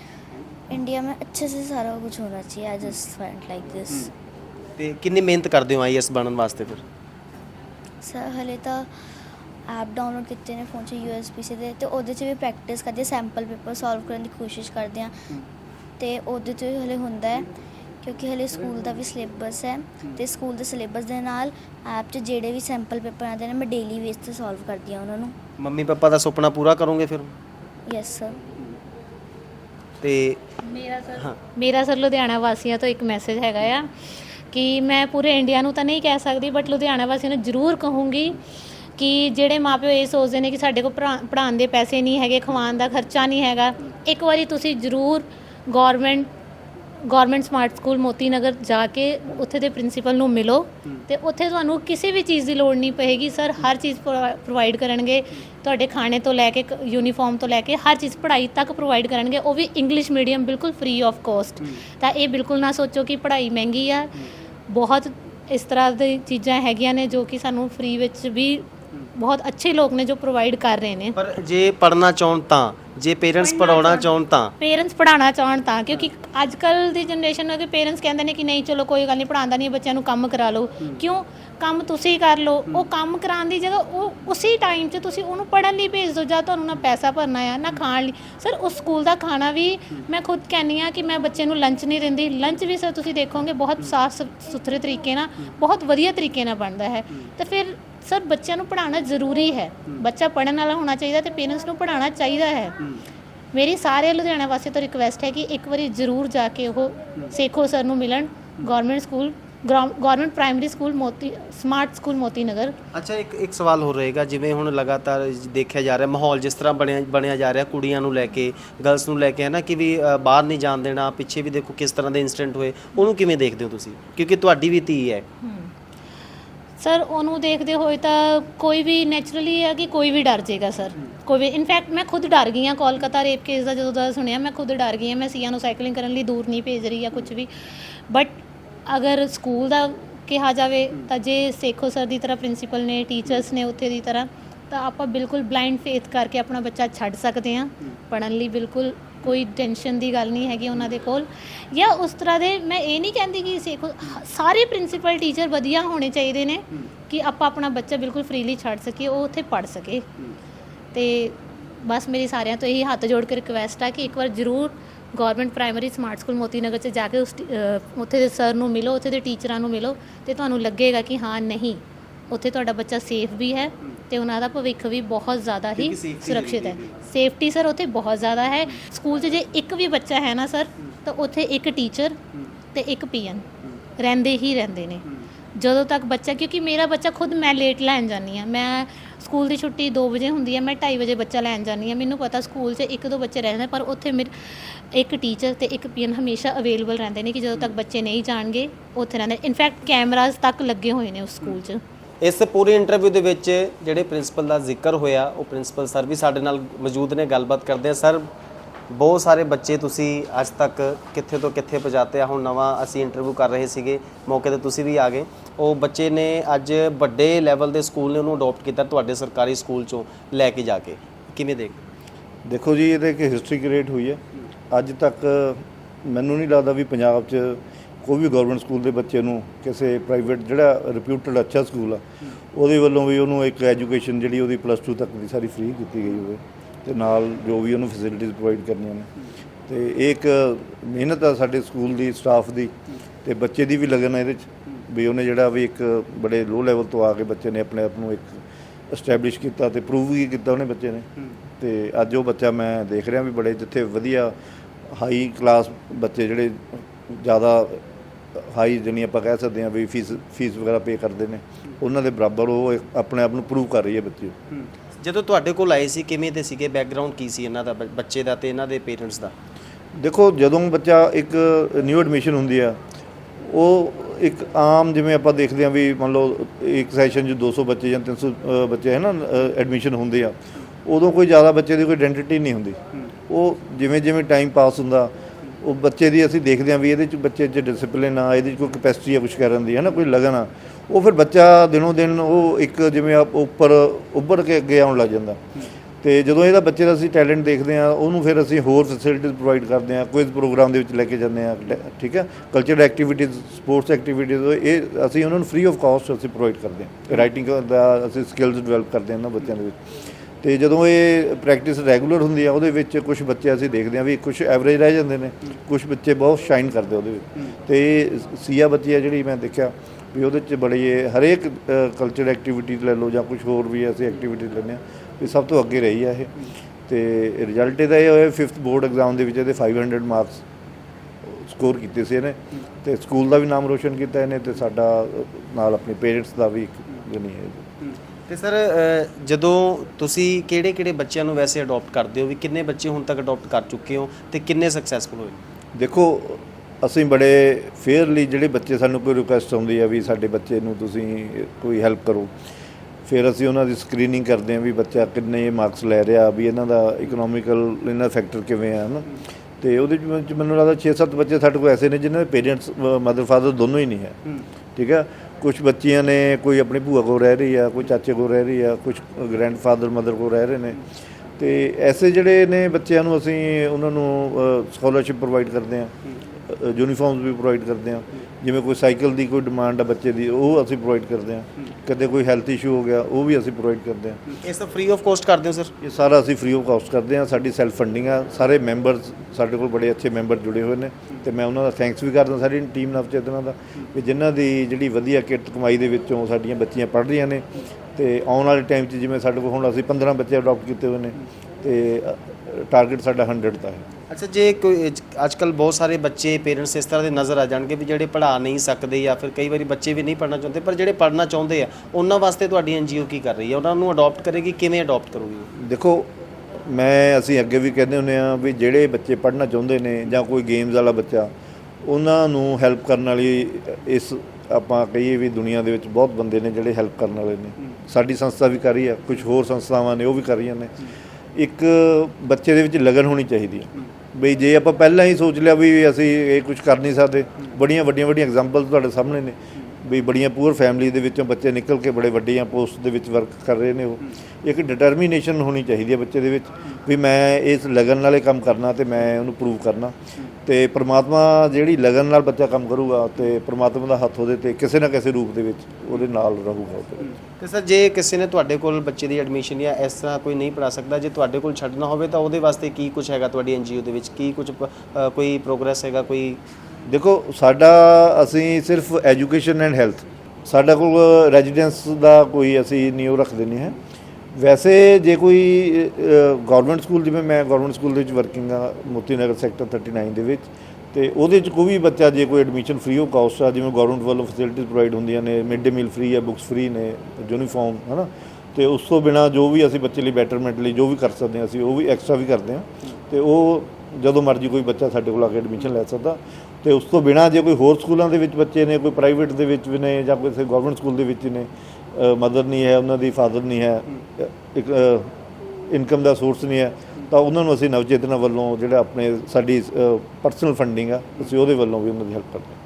इंडिया में अच्छे से सारा कुछ होना चाहिए I just faint like this ਤੇ ਕਿੰਨੀ ਮਿਹਨਤ ਕਰਦੇ ਹੋ ਆਈਐਸ ਬਣਨ ਵਾਸਤੇ ਫਿਰ ਸਰ ਹਲੇ ਤਾਂ ਐਪ ਡਾਊਨਲੋਡ ਕੀਤੇ ਨੇ ਫੋਨ 'ਚ USB ਸੀ ਦੇ ਤੇ ਉਹਦੇ 'ਚ ਵੀ ਪ੍ਰੈਕਟਿਸ ਕਰਦੇ ਸੈਂਪਲ ਪੇਪਰ ਸੋਲਵ ਕਰਨ ਦੀ ਕੋਸ਼ਿਸ਼ ਕਰਦੇ ਆ ਤੇ ਉਹਦੇ 'ਚ ਵੀ ਹਲੇ ਹੁੰਦਾ ਹੈ ਕਿਉਂਕਿ ਹਲੇ ਸਕੂਲ ਦਾ ਵੀ ਸਿਲੇਬਸ ਹੈ ਤੇ ਸਕੂਲ ਦੇ ਸਿਲੇਬਸ ਦੇ ਨਾਲ ਐਪ 'ਚ ਜਿਹੜੇ ਵੀ ਸੈਂਪਲ ਪੇਪਰ ਆਉਂਦੇ ਨੇ ਮੈਂ ਡੇਲੀ ਬੇਸ ਤੇ ਸੋਲਵ ਕਰਦੀ ਆ ਉਹਨਾਂ ਨੂੰ। ਮੰਮੀ ਪਾਪਾ ਦਾ ਸੁਪਨਾ ਪੂਰਾ ਕਰੋਗੇ ਫਿਰ? ਯੈਸ ਸਰ ਤੇ ਮੇਰਾ ਸਰ। ਮੇਰਾ ਸਰ ਲੁਧਿਆਣਾ ਵਾਸੀਆਂ ਤੋਂ ਇੱਕ ਮੈਸੇਜ ਹੈਗਾ ਆ ਕਿ ਮੈਂ ਪੂਰੇ ਇੰਡੀਆ ਨੂੰ ਤਾਂ ਨਹੀਂ ਕਹਿ ਸਕਦੀ ਬਟ ਲੁਧਿਆਣਾ ਵਾਸੀਆਂ ਨੂੰ ਜ਼ਰੂਰ ਕਹੂੰਗੀ ਕਿ ਜਿਹੜੇ ਮਾਪਿਓ ਇਹ ਸੋਚਦੇ ਨੇ ਕਿ ਸਾਡੇ ਕੋਲ ਪੜ੍ਹਾਉਣ ਦੇ ਪੈਸੇ ਨਹੀਂ ਹੈਗੇ ਖਵਾਉਣ ਦਾ ਖਰਚਾ ਨਹੀਂ ਹੈਗਾ ਇੱਕ ਵਾਰੀ ਤੁਸੀਂ ਜ਼ਰੂਰ government government smart school Moti Nagar ਜਾ ਕੇ ਉੱਥੇ ਦੇ ਪ੍ਰਿੰਸੀਪਲ ਨੂੰ ਮਿਲੋ ਤੇ ਉੱਥੇ ਤੁਹਾਨੂੰ ਕਿਸੇ ਵੀ ਚੀਜ਼ ਦੀ ਲੋੜ ਨਹੀਂ ਪਏਗੀ ਸਰ ਹਰ ਚੀਜ਼ ਪ੍ਰੋਵਾਈਡ ਕਰਨਗੇ। ਤੁਹਾਡੇ ਖਾਣੇ ਤੋਂ ਲੈ ਕੇ ਯੂਨੀਫਾਰਮ ਤੋਂ ਲੈ ਕੇ ਹਰ ਚੀਜ਼ ਪੜ੍ਹਾਈ ਤੱਕ ਪ੍ਰੋਵਾਈਡ ਕਰਨਗੇ ਉਹ ਵੀ ਇੰਗਲਿਸ਼ ਮੀਡੀਅਮ ਬਿਲਕੁਲ ਫ੍ਰੀ ਆਫ ਕਾਸਟ ਤਾਂ ਇਹ ਬਿਲਕੁਲ ਨਾ ਸੋਚੋ ਕਿ ਪੜ੍ਹਾਈ ਮਹਿੰਗੀ ਆ। ਬਹੁਤ ਇਸ ਤਰ੍ਹਾਂ ਦੀ ਚੀਜ਼ਾਂ ਹੈਗੀਆਂ ਨੇ ਜੋ ਕਿ ਸਾਨੂੰ ਫ੍ਰੀ ਵਿੱਚ ਵੀ ਬਹੁਤ ਅੱਛੇ ਲੋਕ ਨੇ ਜੋ ਪ੍ਰੋਵਾਈਡ ਕਰ ਰਹੇ ਨੇ। ਪਰ ਜੇ ਪੜਨਾ ਚਾਹਣ ਤਾਂ ਜੇ ਪੇਰੈਂਟਸ ਪੜਾਉਣਾ ਚਾਹਣ ਤਾਂ। ਪੇਰੈਂਟਸ ਪੜਾਉਣਾ ਚਾਹਣ ਤਾਂ ਕਿਉਂਕਿ ਅੱਜ ਕੱਲ ਦੀ ਜਨਰੇਸ਼ਨ ਹੈ ਕਿ ਪੇਰੈਂਟਸ ਕਹਿੰਦੇ ਨੇ ਕਿ ਨਹੀਂ ਚਲੋ ਕੋਈ ਗੱਲ ਨਹੀਂ ਪੜਾਉਂਦਾ ਨਹੀਂ ਬੱਚਿਆਂ ਨੂੰ ਕੰਮ ਕਰਾ ਲਓ। ਕਿਉਂ? ਕੰਮ ਤੁਸੀਂ ਕਰ ਲਓ। ਉਹ ਕੰਮ ਕਰਾਉਣ ਦੀ ਜਗ੍ਹਾ ਉਹ ਉਸੇ ਟਾਈਮ 'ਚ ਤੁਸੀਂ ਉਹਨੂੰ ਪੜਨ ਲਈ ਭੇਜ ਦਿਓ ਜਾਂ ਤੁਹਾਨੂੰ ਨਾ ਪੈਸਾ ਭਰਨਾ ਆ ਨਾ ਖਾਣ ਲਈ। ਸਰ ਉਸ ਸਕੂਲ ਦਾ ਖਾਣਾ ਵੀ ਮੈਂ ਖੁਦ ਕਹਿੰਨੀ ਆ ਕਿ ਮੈਂ ਬੱਚੇ ਨੂੰ ਲੰਚ ਨਹੀਂ ਦਿੰਦੀ। ਲੰਚ ਵੀ ਸਰ ਤੁਸੀਂ ਦੇਖੋਗੇ ਬਹੁਤ ਸਾਫ਼ ਸੁਥਰੇ ਤਰੀਕੇ ਨਾਲ ਬਹੁਤ ਵਧੀਆ ਤਰੀਕੇ ਨਾਲ ਬਣਦਾ ਹੈ। ਤੇ ਫਿਰ ਸਰ ਬੱਚਿਆਂ ਨੂੰ ਪੜਾਉਣਾ ਜ਼ਰੂਰੀ ਹੈ। ਬੱਚਾ ਪੜਨ ਵਾਲਾ ਹੋਣਾ ਚਾਹੀਦਾ ਤੇ ਪੇਰੈਂਟਸ ਨੂੰ ਪੜਾਉਣਾ ਚਾਹੀਦਾ ਹੈ। ਮੇਰੀ ਸਾਰੇ ਲੁਧਿਆਣਾ ਵਾਸੀਆਂ ਤੋਂ ਰਿਕਵੈਸਟ ਹੈ ਕਿ ਇੱਕ ਵਾਰੀ ਜ਼ਰੂਰ ਜਾ ਕੇ ਉਹ ਸੇਖੋ ਸਰ ਨੂੰ ਮਿਲਣ। Government school government primary school Moti smart school Moti Nagar ਅੱਛਾ ਇੱਕ ਇੱਕ ਸਵਾਲ ਹੋ ਰਹੇਗਾ। ਜਿਵੇਂ ਹੁਣ ਲਗਾਤਾਰ ਦੇਖਿਆ ਜਾ ਰਿਹਾ ਮਾਹੌਲ ਜਿਸ ਤਰ੍ਹਾਂ ਬਣਿਆ ਬਣਿਆ ਜਾ ਰਿਹਾ ਕੁੜੀਆਂ ਨੂੰ ਲੈ ਕੇ ਗਰਲਸ ਨੂੰ ਲੈ ਕੇ ਹੈ ਨਾ ਕਿ ਵੀ ਬਾਹਰ ਨਹੀਂ ਜਾਣ ਦੇਣਾ ਪਿੱਛੇ ਵੀ ਦੇਖੋ ਕਿਸ ਤਰ੍ਹਾਂ ਦੇ ਇਨਸੀਡੈਂਟ ਹੋਏ ਉਹਨੂੰ ਕਿਵੇਂ ਦੇਖਦੇ ਹੋ ਤੁਸੀਂ? ਕਿਉਂਕਿ ਤੁਹਾਡੀ ਵੀ ਧੀ ਹੈ। ਸਰ ਉਹਨੂੰ ਦੇਖਦੇ ਹੋਏ ਤਾਂ ਕੋਈ ਵੀ ਨੇਚਰਲੀ ਹੈ ਕਿ ਕੋਈ ਵੀ ਡਰ ਜਾਏਗਾ ਸਰ ਕੋਈ ਵੀ ਇਨਫੈਕਟ ਮੈਂ ਖੁਦ ਡਰ ਗਈ ਹਾਂ ਕੋਲਕਾਤਾ ਰੇਪ ਕੇਸ ਦਾ ਜਦੋਂ ਦਾ ਸੁਣਿਆ, ਮੈਂ ਖੁਦ ਡਰ ਗਈ ਹਾਂ। ਮੈਂ ਸੀਆ ਨੂੰ ਸਾਈਕਲਿੰਗ ਕਰਨ ਲਈ ਦੂਰ ਨਹੀਂ ਭੇਜ ਰਹੀ ਆ ਕੁਝ ਵੀ। ਬਟ ਅਗਰ ਸਕੂਲ ਦਾ ਕਿਹਾ ਜਾਵੇ ਤਾਂ ਜੇ ਸੇਖੋ ਸਰ ਦੀ ਤਰ੍ਹਾਂ ਪ੍ਰਿੰਸੀਪਲ ਨੇ ਟੀਚਰਸ ਨੇ ਉੱਥੇ ਦੀ ਤਰ੍ਹਾਂ, ਤਾਂ ਆਪਾਂ ਬਿਲਕੁਲ ਬਲਾਈਂਡ ਫੇਥ ਕਰਕੇ ਆਪਣਾ ਬੱਚਾ ਛੱਡ ਸਕਦੇ ਹਾਂ। ਪੜਨ ਲਈ ਬਿਲਕੁਲ ਕੋਈ ਟੈਨਸ਼ਨ ਦੀ ਗੱਲ ਨਹੀਂ ਹੈਗੀ ਉਹਨਾਂ ਦੇ ਕੋਲ। ਜਾਂ ਉਸ ਤਰ੍ਹਾਂ ਦੇ ਮੈਂ ਇਹ ਨਹੀਂ ਕਹਿੰਦੀ ਕਿ ਸਾਰੇ ਪ੍ਰਿੰਸੀਪਲ ਟੀਚਰ ਵਧੀਆ ਹੋਣੇ ਚਾਹੀਦੇ ਨੇ ਕਿ ਆਪਾਂ ਆਪਣਾ ਬੱਚਾ ਬਿਲਕੁਲ ਫ੍ਰੀਲੀ ਛੱਡ ਸਕੀਏ ਉਹ ਉੱਥੇ ਪੜ ਸਕੇ। ਤੇ ਬਸ ਮੇਰੀ ਸਾਰਿਆਂ ਤੋਂ ਇਹੀ ਹੱਥ ਜੋੜ ਕੇ ਰਿਕਵੈਸਟ ਆ ਕਿ ਇੱਕ ਵਾਰ ਜ਼ਰੂਰ government primary smart school Moti Nagar 'ਚ ਜਾ ਕੇ ਉਸ ਟੀ- ਉੱਥੇ ਦੇ ਸਰ ਨੂੰ ਮਿਲੋ ਉੱਥੇ ਦੇ ਟੀਚਰਾਂ ਨੂੰ ਮਿਲੋ ਤੇ ਤੁਹਾਨੂੰ ਲੱਗੇਗਾ ਕਿ ਹਾਂ ਨਹੀਂ ਉੱਥੇ ਤੁਹਾਡਾ ਬੱਚਾ ਸੇਫ ਵੀ ਹੈ। ਤੇ ਉਹਨਾਂ ਦਾ ਭਵਿੱਖ ਵੀ ਬਹੁਤ ਜ਼ਿਆਦਾ ਹੀ ਸੁਰੱਖਿਅਤ ਹੈ। ਸੇਫਟੀ ਸਰ ਉੱਥੇ ਬਹੁਤ ਜ਼ਿਆਦਾ ਹੈ। ਸਕੂਲ 'ਚ ਜੇ ਇੱਕ ਵੀ ਬੱਚਾ ਹੈ ਨਾ ਸਰ ਤਾਂ ਉੱਥੇ ਇੱਕ ਟੀਚਰ ਤੇ ਇੱਕ ਪੀਐਨ ਰਹਿੰਦੇ ਹੀ ਰਹਿੰਦੇ ਨੇ। ਜਦੋਂ ਤੱਕ ਬੱਚਾ ਕਿਉਂਕਿ ਮੇਰਾ ਬੱਚਾ ਖੁਦ ਮੈਂ ਲੇਟ ਲੈਣ ਜਾਂਦੀ ਆ ਮੈਂ ਸਕੂਲ ਦੀ ਛੁੱਟੀ 2 ਵਜੇ ਹੁੰਦੀ ਹੈ ਮੈਂ 2:30 ਵਜੇ ਬੱਚਾ ਲੈਣ ਜਾਂਦੀ ਆ ਮੈਨੂੰ ਪਤਾ ਸਕੂਲ 'ਚ ਇੱਕ ਦੋ ਬੱਚੇ ਰਹਿੰਦੇ ਪਰ ਉੱਥੇ ਮੇਰੇ ਇੱਕ ਟੀਚਰ ਤੇ ਇੱਕ ਪੀਐਨ ਹਮੇਸ਼ਾ ਅਵੇਲੇਬਲ ਰਹਿੰਦੇ ਨੇ ਕਿ ਜਦੋਂ ਤੱਕ ਬੱਚੇ ਨਹੀਂ ਜਾਣਗੇ ਉੱਥੇ ਰਹਿੰਦੇ। ਇਨਫੈਕਟ ਕੈਮਰਾਜ਼ ਤੱਕ ਲੱਗੇ ਹੋਏ ਨੇ ਉਸ ਸਕੂਲ 'ਚ। ਇਸ ਪੂਰੇ ਇੰਟਰਵਿਊ ਦੇ ਵਿੱਚ ਜਿਹੜੇ ਪ੍ਰਿੰਸੀਪਲ ਦਾ ਜ਼ਿਕਰ ਹੋਇਆ, ਉਹ ਪ੍ਰਿੰਸੀਪਲ ਸਰ ਵੀ ਸਾਡੇ ਨਾਲ ਮੌਜੂਦ ਨੇ, ਗੱਲਬਾਤ ਕਰਦੇ ਆ। ਸਰ ਬਹੁਤ ਸਾਰੇ ਬੱਚੇ ਤੁਸੀਂ ਅੱਜ ਤੱਕ ਕਿੱਥੇ ਤੋਂ ਕਿੱਥੇ ਪਹੁੰਚਾਤੇ ਆ? ਹੁਣ ਨਵਾਂ ਅਸੀਂ ਇੰਟਰਵਿਊ ਕਰ ਰਹੇ ਸੀਗੇ, ਮੌਕੇ ਤੇ ਤੁਸੀਂ ਵੀ ਆ ਗਏ। ਉਹ ਬੱਚੇ ਨੇ ਅੱਜ ਵੱਡੇ ਲੈਵਲ ਦੇ ਸਕੂਲ ਨੇ, ਉਹਨੂੰ ਅਡਾਪਟ ਕੀਤਾ ਤੁਹਾਡੇ ਸਰਕਾਰੀ ਸਕੂਲ ਚੋਂ ਲੈ ਕੇ ਜਾ ਕੇ। ਕਿਵੇਂ ਦੇਖ? ਦੇਖੋ ਜੀ ਇਹਦੇ ਇੱਕ ਹਿਸਟਰੀ ਕ੍ਰੀਏਟ ਹੋਈ ਹੈ। ਅੱਜ ਤੱਕ ਮੈਨੂੰ ਨਹੀਂ ਲੱਗਦਾ ਵੀ ਪੰਜਾਬ 'ਚ ਕੋਈ ਵੀ ਗਵਰਨਮੈਂਟ ਸਕੂਲ ਦੇ ਬੱਚੇ ਨੂੰ ਕਿਸੇ ਪ੍ਰਾਈਵੇਟ ਜਿਹੜਾ ਰਿਪਿਊਟਡ ਅੱਛਾ ਸਕੂਲ ਆ, ਉਹਦੇ ਵੱਲੋਂ ਵੀ ਉਹਨੂੰ ਇੱਕ ਐਜੂਕੇਸ਼ਨ ਜਿਹੜੀ ਉਹਦੀ ਪਲੱਸ 2 ਤੱਕ ਦੀ ਸਾਰੀ ਫ੍ਰੀ ਕੀਤੀ ਗਈ ਹੋਵੇ ਤੇ ਨਾਲ ਜੋ ਵੀ ਉਹਨੂੰ ਫੈਸਿਲਿਟੀਜ਼ ਪ੍ਰੋਵਾਈਡ ਕਰਨੀਆਂ ਨੇ। ਤੇ ਇਹ ਇੱਕ ਮਿਹਨਤ ਆ ਸਾਡੇ ਸਕੂਲ ਦੀ ਸਟਾਫ ਦੀ ਤੇ ਬੱਚੇ ਦੀ ਵੀ ਲਗਨ ਹੈ ਇਹਦੇ 'ਚ ਵੀ ਉਹਨੇ ਜਿਹੜਾ ਵੀ ਇੱਕ ਬੜੇ ਲੋ ਲੈਵਲ ਤੋਂ ਆ ਕੇ ਬੱਚੇ ਨੇ ਆਪਣੇ ਆਪ ਨੂੰ ਇੱਕ ਐਸਟੈਬਲਿਸ਼ ਕੀਤਾ ਤੇ ਪ੍ਰੂਵ ਵੀ ਕੀਤਾ ਉਹਨੇ ਬੱਚੇ ਨੇ। ਤੇ ਅੱਜ ਉਹ ਬੱਚਾ ਮੈਂ ਦੇਖ ਰਿਹਾ ਵੀ ਬੜੇ ਜਿੱਥੇ ਵਧੀਆ ਹਾਈ ਕਲਾਸ ਬੱਚੇ ਜਿਹੜੇ ਜ਼ਿਆਦਾ ਹਾਈ ਜਿਹਨੀ ਆਪਾਂ ਕਹਿ ਸਕਦੇ ਹਾਂ ਵੀ ਫੀਸ ਫੀਸ ਵਗੈਰਾ ਪੇ ਕਰਦੇ ਨੇ। ਉਹਨਾਂ ਦੇ ਬਰਾਬਰ ਉਹ ਇੱਕ ਆਪਣੇ ਆਪ ਨੂੰ ਪ੍ਰੂਵ ਕਰ ਰਹੀ ਹੈ ਬੱਚੀ। ਜਦੋਂ ਤੁਹਾਡੇ ਕੋਲ ਆਏ ਸੀ ਕਿਵੇਂ ਦੇ ਸੀਗੇ? ਬੈਕਗ੍ਰਾਉਂਡ ਕੀ ਸੀ ਇਹਨਾਂ ਦਾ ਬ- ਬੱਚੇ ਦਾ ਤੇ ਇਹਨਾਂ ਦੇ ਪੇਰੈਂਟਸ ਦਾ? ਦੇਖੋ ਜਦੋਂ ਬੱਚਾ ਇੱਕ ਨਿਊ ਐਡਮਿਸ਼ਨ ਹੁੰਦੀ ਆ ਉਹ ਇੱਕ ਆਮ ਜਿਵੇਂ ਆਪਾਂ ਦੇਖਦੇ ਹਾਂ ਵੀ ਮੰਨ ਲਓ ਇੱਕ ਸੈਸ਼ਨ 'ਚ 200 ਬੱਚੇ ਜਾਂ 300 ਅ, ਬੱਚੇ ਹੈ ਨਾ ਐਡਮਿਸ਼ਨ ਹੁੰਦੇ ਆ ਉਦੋਂ ਕੋਈ ਜ਼ਿਆਦਾ ਬੱਚੇ ਦੀ ਕੋਈ ਆਇਡੈਂਟੀਟੀ ਨਹੀਂ ਹੁੰਦੀ। ਉਹ ਜਿਵੇਂ ਜਿਵੇਂ ਟਾਈਮ ਪਾਸ ਹੁੰਦਾ ਉਹ ਬੱਚੇ ਦੀ ਅਸੀਂ ਦੇਖਦੇ ਹਾਂ ਵੀ ਇਹਦੇ 'ਚ ਬੱਚੇ 'ਚ ਡਿਸਪਲਿਨ ਆ, ਇਹਦੇ 'ਚ ਕੋਈ ਕਪੈਸਿਟੀ ਆ ਕੁਝ ਕਰਨ ਦੀ ਹੈ ਨਾ ਕੋਈ ਲਗਨ ਆ। ਉਹ ਫਿਰ ਬੱਚਾ ਦਿਨੋਂ ਦਿਨ ਉਹ ਇੱਕ ਜਿਵੇਂ ਆਪ ਉੱਪਰ, ਉੱਭਰ ਕੇ ਅੱਗੇ ਆਉਣ ਲੱਗ ਜਾਂਦਾ। ਤੇ ਜਦੋਂ ਇਹਦਾ ਬੱਚੇ ਦਾ ਅਸੀਂ ਟੈਲੈਂਟ ਦੇਖਦੇ ਆ ਉਹਨੂੰ ਫਿਰ ਅਸੀਂ ਹੋਰ ਫੈਸਿਲਿਟੀਜ਼ ਪ੍ਰੋਵਾਈਡ ਕਰਦੇ ਆ ਕੁਇਜ਼ ਪ੍ਰੋਗਰਾਮ ਦੇ ਵਿੱਚ ਲੈ ਕੇ ਜਾਂਦੇ ਆ ਠੀਕ ਹੈ? ਕਲਚਰਲ ਐਕਟੀਵਿਟੀਜ਼ ਸਪੋਰਟਸ ਐਕਟੀਵਿਟੀਜ਼ ਇਹ ਅਸੀਂ ਉਹਨਾਂ ਨੂੰ ਫ੍ਰੀ ਆਫ ਕਾਸਟ ਅਸੀਂ ਪ੍ਰੋਵਾਈਡ ਕਰਦੇ ਆ ਰਾਈਟਿੰਗ ਦਾ ਅਸੀਂ ਸਕਿੱਲਸ ਡਿਵੈਲਪ ਕਰਦੇ ਆ ਇਹਨਾਂ ਬੱਚਿਆਂ ਦੇ ਵਿੱਚ। ਤੇ ਜਦੋਂ ਇਹ ਪ੍ਰੈਕਟਿਸ ਰੈਗੂਲਰ ਹੁੰਦੀ ਆ ਉਹਦੇ ਵਿੱਚ ਕੁਝ ਬੱਚੇ ਅਸੀਂ ਦੇਖਦੇ ਆ ਵੀ ਕੁਝ ਐਵਰੇਜ ਰਹਿ ਜਾਂਦੇ ਨੇ ਕੁਝ ਬੱਚੇ ਬਹੁਤ ਸ਼ਾਈਨ ਕਰਦੇ ਉਹਦੇ ਵਿੱਚ। ਤੇ ਸੀਆ ਬੱਚੀ ਆ ਜਿਹੜੀ ਮੈਂ ਦੇਖਿਆ ਵੀ ਉਹਦੇ ਚ ਬੜੀ ਇਹ ਹਰੇਕ ਕਲਚਰ ਐਕਟੀਵਿਟੀ ਲੈ ਲਓ ਜਾਂ ਕੁਝ ਹੋਰ ਵੀ ਅਸੀਂ ਐਕਟੀਵਿਟੀ ਲੈਂਦੇ ਆ ਵੀ ਸਭ ਤੋਂ ਅੱਗੇ ਰਹੀ ਆ ਇਹ। ਤੇ ਰਿਜ਼ਲਟ ਇਹਦਾ ਇਹ ਹੋਇਆ 5th ਬੋਰਡ ਐਗਜ਼ਾਮ ਦੇ ਵਿੱਚ ਇਹਦੇ 500 ਮਾਰਕਸ ਸਕੋਰ ਕੀਤੇ ਸੀ ਇਹਨੇ। ਤੇ ਸਕੂਲ ਦਾ ਵੀ ਨਾਮ ਰੋਸ਼ਨ ਕੀਤਾ ਇਹਨੇ ਤੇ ਸਾਡਾ ਨਾਲ ਆਪਣੇ ਪੇਰੈਂਟਸ ਦਾ ਵੀ ਜਨੀ ਹੈ। ਤੇ ਸਰ ਜਦੋਂ ਤੁਸੀਂ ਕਿਹੜੇ ਕਿਹੜੇ ਬੱਚਿਆਂ ਨੂੰ ਵੈਸੇ ਅਡਾਪਟ ਕਰਦੇ ਹੋ ਵੀ ਕਿੰਨੇ ਬੱਚੇ ਹੁਣ ਤੱਕ ਅਡਾਪਟ ਕਰ ਚੁੱਕੇ ਹੋ ਤੇ ਕਿੰਨੇ ਸਕਸੈਸਫੁਲ ਹੋਏ? ਦੇਖੋ ਅਸੀਂ ਬੜੇ ਫੇਅਰਲੀ ਜਿਹੜੇ ਬੱਚੇ ਸਾਨੂੰ ਕੋਈ ਰਿਕੁਐਸਟ ਆਉਂਦੀ ਆ ਵੀ ਸਾਡੇ ਬੱਚੇ ਨੂੰ ਤੁਸੀਂ ਕੋਈ ਹੈਲਪ ਕਰੋ। ਫਿਰ ਅਸੀਂ ਉਹਨਾਂ ਦੀ ਸਕਰੀਨਿੰਗ ਕਰਦੇ ਹਾਂ ਵੀ ਬੱਚਾ ਕਿੰਨੇ ਮਾਰਕਸ ਲੈ ਰਿਹਾ ਵੀ ਇਹਨਾਂ ਦਾ ਇਕਨੋਮਿਕਲ ਇਹਨਾਂ ਫੈਕਟਰ ਕਿਵੇਂ ਆ ਹਨਾ? ਤੇ ਉਹਦੇ ਚ ਮੈਨੂੰ- ਮੈਨੂੰ ਲੱਗਦਾ 6-7 ਬੱਚੇ ਸਾਡੇ ਕੋਲ ਐਸੇ ਨੇ ਜਿਨ੍ਹਾਂ ਦੇ ਪੇਰੈਂਟਸ ਮਦਰ ਫਾਦਰ ਦੋਨੋਂ ਹੀ ਨਹੀਂ ਹੈ। ਠੀਕ ਹੈ ਕੁਝ ਬੱਚੀਆਂ ਨੇ ਕੋਈ ਆਪਣੀ ਭੂਆ ਕੋਲ ਰਹਿ ਰਹੀ ਆ, ਕੋਈ ਚਾਚੇ ਕੋਲ ਰਹਿ ਰਹੀ ਆ ਕੁਝ ਗ੍ਰੈਂਡਫਾਦਰ ਮਦਰ ਕੋਲ ਰਹਿ ਰਹੇ ਨੇ। ਤੇ ਐਸੇ ਜਿਹੜੇ ਨੇ ਬੱਚਿਆਂ ਨੂੰ ਅਸੀਂ ਉਹਨਾਂ ਨੂੰ ਸਕਾਲਰਸ਼ਿਪ ਪ੍ਰੋਵਾਈਡ ਕਰਦੇ ਆ ਯੂਨੀਫਾਰਮਸ ਵੀ ਪ੍ਰੋਵਾਈਡ ਕਰਦੇ ਆ ਜਿਵੇਂ ਕੋਈ ਸਾਈਕਲ ਦੀ ਕੋਈ ਡਿਮਾਂਡ ਆ ਬੱਚੇ ਦੀ ਉਹ ਅਸੀਂ ਪ੍ਰੋਵਾਈਡ ਕਰਦੇ ਆ ਕਦੇ ਕੋਈ ਹੈਲਥ ਇਸ਼ੂ ਹੋ ਗਿਆ ਉਹ ਵੀ ਅਸੀਂ ਪ੍ਰੋਵਾਈਡ ਕਰਦੇ ਆ ਇਹ ਸਭ ਫ੍ਰੀ ਆਫ ਕਾਸਟ ਕਰਦੇ ਹੋ ਸਰ ਇਹ ਸਾਰਾ ਅਸੀਂ ਫ੍ਰੀ ਆਫ ਕਾਸਟ ਕਰਦੇ ਆ ਸਾਡੀ ਸੈਲਫ ਫੰਡਿੰਗ ਆ। ਸਾਰੇ ਮੈਂਬਰਸ ਸਾਡੇ ਕੋਲ ਬੜੇ ਅੱਛੇ ਮੈਂਬਰ ਜੁੜੇ ਹੋਏ ਨੇ ਤੇ ਮੈਂ ਉਹਨਾਂ ਦਾ ਥੈਂਕਸ ਵੀ ਕਰਦਾ ਸਾਡੀ ਟੀਮ ਨਵਚੇਤਨਾ ਦਾ। ਵੀ ਜਿਨ੍ਹਾਂ ਦੀ ਜਿਹੜੀ ਵਧੀਆ ਕਿਰਤ ਕਮਾਈ ਦੇ ਵਿੱਚੋਂ ਸਾਡੀਆਂ ਬੱਚੀਆਂ ਪੜ੍ਹ ਰਹੀਆਂ ਨੇ ਤੇ ਆਉਣ ਵਾਲੇ ਟਾਈਮ 'ਚ ਜਿਵੇਂ ਸਾਡੇ ਕੋਲ ਹੁਣ ਅਸੀਂ 15 ਬੱਚੇ ਅਡਾਪਟ ਕੀਤੇ ਹੋਏ ਨੇ ਤੇ ਟਾਰਗੇਟ ਸਾਡਾ 100 ਦਾ ਹੈ। ਅੱਛਾ ਜੇ ਕੋਈ ਅੱਜ ਕੱਲ ਬਹੁਤ ਸਾਰੇ ਬੱਚੇ ਪੇਰੈਂਟਸ ਇਸ ਤਰ੍ਹਾਂ ਦੇ ਨਜ਼ਰ ਆ ਜਾਣਗੇ ਵੀ ਜਿਹੜੇ ਪੜ੍ਹਾ ਨਹੀਂ ਸਕਦੇ ਜਾਂ ਫਿਰ ਕਈ ਵਾਰੀ ਬੱਚੇ ਵੀ ਨਹੀਂ ਪੜ੍ਹਨਾ ਚਾਹੁੰਦੇ ਪਰ ਜਿਹੜੇ ਪੜ੍ਹਨਾ ਚਾਹੁੰਦੇ ਆ ਉਹਨਾਂ ਵਾਸਤੇ ਤੁਹਾਡੀ ਐਨਜੀਓ ਕੀ ਕਰ ਰਹੀ ਹੈ? ਉਹਨਾਂ ਨੂੰ ਅਡਾਪਟ ਕਰੇਗੀ ਕਿਵੇਂ ਅਡਾਪਟ ਕਰੂਗੀ? ਦੇਖੋ ਮੈਂ ਅਸੀਂ ਅੱਗੇ ਵੀ ਕਹਿੰਦੇ ਹੁੰਦੇ ਆ ਵੀ ਜਿਹੜੇ ਬੱਚੇ ਪੜ੍ਹਨਾ ਚਾਹੁੰਦੇ ਨੇ ਜਾਂ ਕੋਈ ਗੇਮਸ ਵਾਲਾ ਬੱਚਾ ਉਹਨਾਂ ਨੂੰ ਹੈਲਪ ਕਰਨ ਵਾਲੀ ਇਸ ਆਪਾਂ ਕਹੀਏ ਵੀ ਦੁਨੀਆ ਦੇ ਵਿੱਚ ਬਹੁਤ ਬੰਦੇ ਨੇ ਜਿਹੜੇ ਹੈਲਪ ਕਰਨ ਵਾਲੇ ਨੇ। ਸਾਡੀ ਸੰਸਥਾ ਵੀ ਕਰ ਰਹੀ ਹੈ ਕੁਝ ਹੋਰ ਸੰਸਥਾਵਾਂ ਨੇ ਉਹ ਵੀ ਕਰ ਰਹੀਆਂ ਨੇ। ਇੱਕ ਬੱਚੇ ਦੇ ਵਿੱਚ ਲਗਨ ਹੋਣੀ ਚਾਹੀਦੀ ਹੈ। ਬਈ ਜੇ ਆਪਾਂ ਪਹਿਲਾਂ ਹੀ ਸੋਚ ਲਿਆ ਵੀ ਅਸੀਂ ਇਹ ਕੁਝ ਕਰ ਨਹੀਂ ਸਕਦੇ ਬੜੀਆਂ ਵੱਡੀਆਂ ਵੱਡੀਆਂ ਐਗਜ਼ਾਮਪਲ ਤੁਹਾਡੇ ਸਾਹਮਣੇ ਨੇ। ਵੀ ਬੜੀਆਂ ਪੂਰ ਫੈਮਿਲੀ ਦੇ ਵਿੱਚੋਂ ਬੱਚੇ ਨਿਕਲ ਕੇ ਬੜੇ ਵੱਡੀਆਂ ਪੋਸਟ ਦੇ ਵਿੱਚ ਵਰਕ ਕਰ ਰਹੇ ਨੇ ਉਹ। ਇੱਕ ਡਿਟਰਮੀਨੇਸ਼ਨ ਹੋਣੀ ਚਾਹੀਦੀ ਹੈ ਬੱਚੇ ਦੇ ਵਿੱਚ ਵੀ ਮੈਂ ਇਸ ਲਗਨ ਨਾਲੇ ਕੰਮ ਕਰਨਾ ਤੇ ਮੈਂ ਉਹਨੂੰ ਪ੍ਰੂਵ ਕਰਨਾ। ਤੇ ਪ੍ਰਮਾਤਮਾ ਜਿਹੜੀ ਲਗਨ ਨਾਲ ਬੱਚਾ ਕੰਮ ਕਰੂਗਾ ਤੇ ਪ੍ਰਮਾਤਮਾ ਦਾ ਹੱਥ ਉਹਦੇ ਤੇ ਕਿਸੇ ਨਾ ਕਿਸੇ ਰੂਪ ਦੇ ਵਿੱਚ ਉਹਦੇ ਨਾਲ ਰਹੂਗਾ ਤੇ ਸਰ ਜੇ ਕਿਸੇ ਨੇ ਤੁਹਾਡੇ ਕੋਲ ਬੱਚੇ ਦੀ ਐਡਮਿਸ਼ਨ ਜਾਂ ਇਸ ਤਰ੍ਹਾਂ ਕੋਈ ਨਹੀਂ ਪੜਾ ਸਕਦਾ ਜੇ ਤੁਹਾਡੇ ਕੋਲ ਛੱਡਣਾ ਹੋਵੇ ਤਾਂ ਉਹਦੇ ਵਾਸਤੇ ਕੀ ਕੁਝ ਹੈਗਾ ਤੁਹਾਡੀ ਐਨਜੀਓ ਦੇ ਵਿੱਚ? ਕੀ ਕੁਝ ਕੋਈ ਪ੍ਰੋਗਰੈਸ ਹੈਗਾ ਕੋਈ ਦੇਖੋ, ਸਾਡਾ ਅਸੀਂ ਸਿਰਫ ਐਜੂਕੇਸ਼ਨ ਐਂਡ ਹੈਲਥ ਸਾਡਾ ਕੋਲ ਰੈਜ਼ੀਡੈਂਸ ਦਾ ਕੋਈ ਅਸੀਂ ਨਹੀਂ ਉਹ ਰੱਖਦੇ ਨਹੀਂ ਹੈ। ਵੈਸੇ ਜੇ ਕੋਈ ਗਵਰਨਮੈਂਟ ਸਕੂਲ ਜਿਵੇਂ ਮੈਂ ਗਵਰਨਮੈਂਟ ਸਕੂਲ ਦੇ ਵਿੱਚ ਵਰਕਿੰਗ ਆ ਮੋਤੀ ਨਗਰ ਸੈਕਟਰ 39 ਦੇ ਵਿੱਚ, ਤੇ ਉਹਦੇ ਚ ਕੋਈ ਵੀ ਬੱਚਾ ਜੇ ਕੋਈ ਐਡਮਿਸ਼ਨ ਫ੍ਰੀ ਆਫ ਕਾਸਟ ਆ, ਜਿਵੇਂ ਗਵਰਨਮੈਂਟ ਵੱਲੋਂ ਫੈਸਿਲਿਟੀਜ਼ ਪ੍ਰੋਵਾਈਡ ਹੁੰਦੀਆਂ ਨੇ ਮਿਡ ਡੇ ਮੀਲ ਫ੍ਰੀ ਆ ਬੁੱਕਸ ਫ੍ਰੀ ਨੇ ਯੂਨੀਫਾਰਮ ਹਨਾ? ਤੇ ਉਸ ਤੋਂ ਬਿਨਾ ਜੋ ਵੀ ਅਸੀਂ ਬੱਚੇ ਲਈ ਬੈਟਰਮੈਂਟ ਲਈ ਜੋ ਵੀ ਕਰ ਸਕਦੇ ਹਾਂ, ਅਸੀਂ ਉਹ ਵੀ ਐਕਸਟਰਾ ਵੀ ਕਰਦੇ ਹਾਂ। ਤੇ ਉਹ ਜਦੋਂ ਮਰਜ਼ੀ ਕੋਈ ਬੱਚਾ ਸਾਡੇ ਕੋਲ ਆ ਕੇ ਐਡਮਿਸ਼ਨ ਲੈ ਸਕਦਾ। ਤੇ ਉਸ ਤੋਂ ਬਿਨਾ ਜੇ ਕੋਈ ਹੋਰ ਸਕੂਲਾਂ ਦੇ ਵਿੱਚ ਬੱਚੇ ਨੇ, ਕੋਈ ਪ੍ਰਾਈਵੇਟ ਦੇ ਵਿੱਚ ਵੀ ਨੇ ਜਾਂ ਕਿਸੇ ਗਵਰਨਮੈਂਟ ਸਕੂਲ ਦੇ ਵਿੱਚ ਨੇ ਮਦਰ ਨਹੀਂ ਹੈ, ਉਹਨਾਂ ਦੀ ਫਾਦਰ ਨਹੀਂ ਹੈ ਇੱਕ ਇਨਕਮ ਦਾ ਸੋਰਸ ਨਹੀਂ ਹੈ, ਤਾਂ ਉਹਨਾਂ ਨੂੰ ਅਸੀਂ ਨਵਚੇਤਨਾ ਵੱਲੋਂ ਜਿਹੜਾ ਆਪਣੇ ਸਾਡੀ ਪਰਸਨਲ ਫੰਡਿੰਗ ਆ, ਅਸੀਂ ਉਹਦੇ ਵੱਲੋਂ ਵੀ ਉਹਨਾਂ ਦੀ ਹੈਲਪ ਕਰਦੇ ਹਾਂ।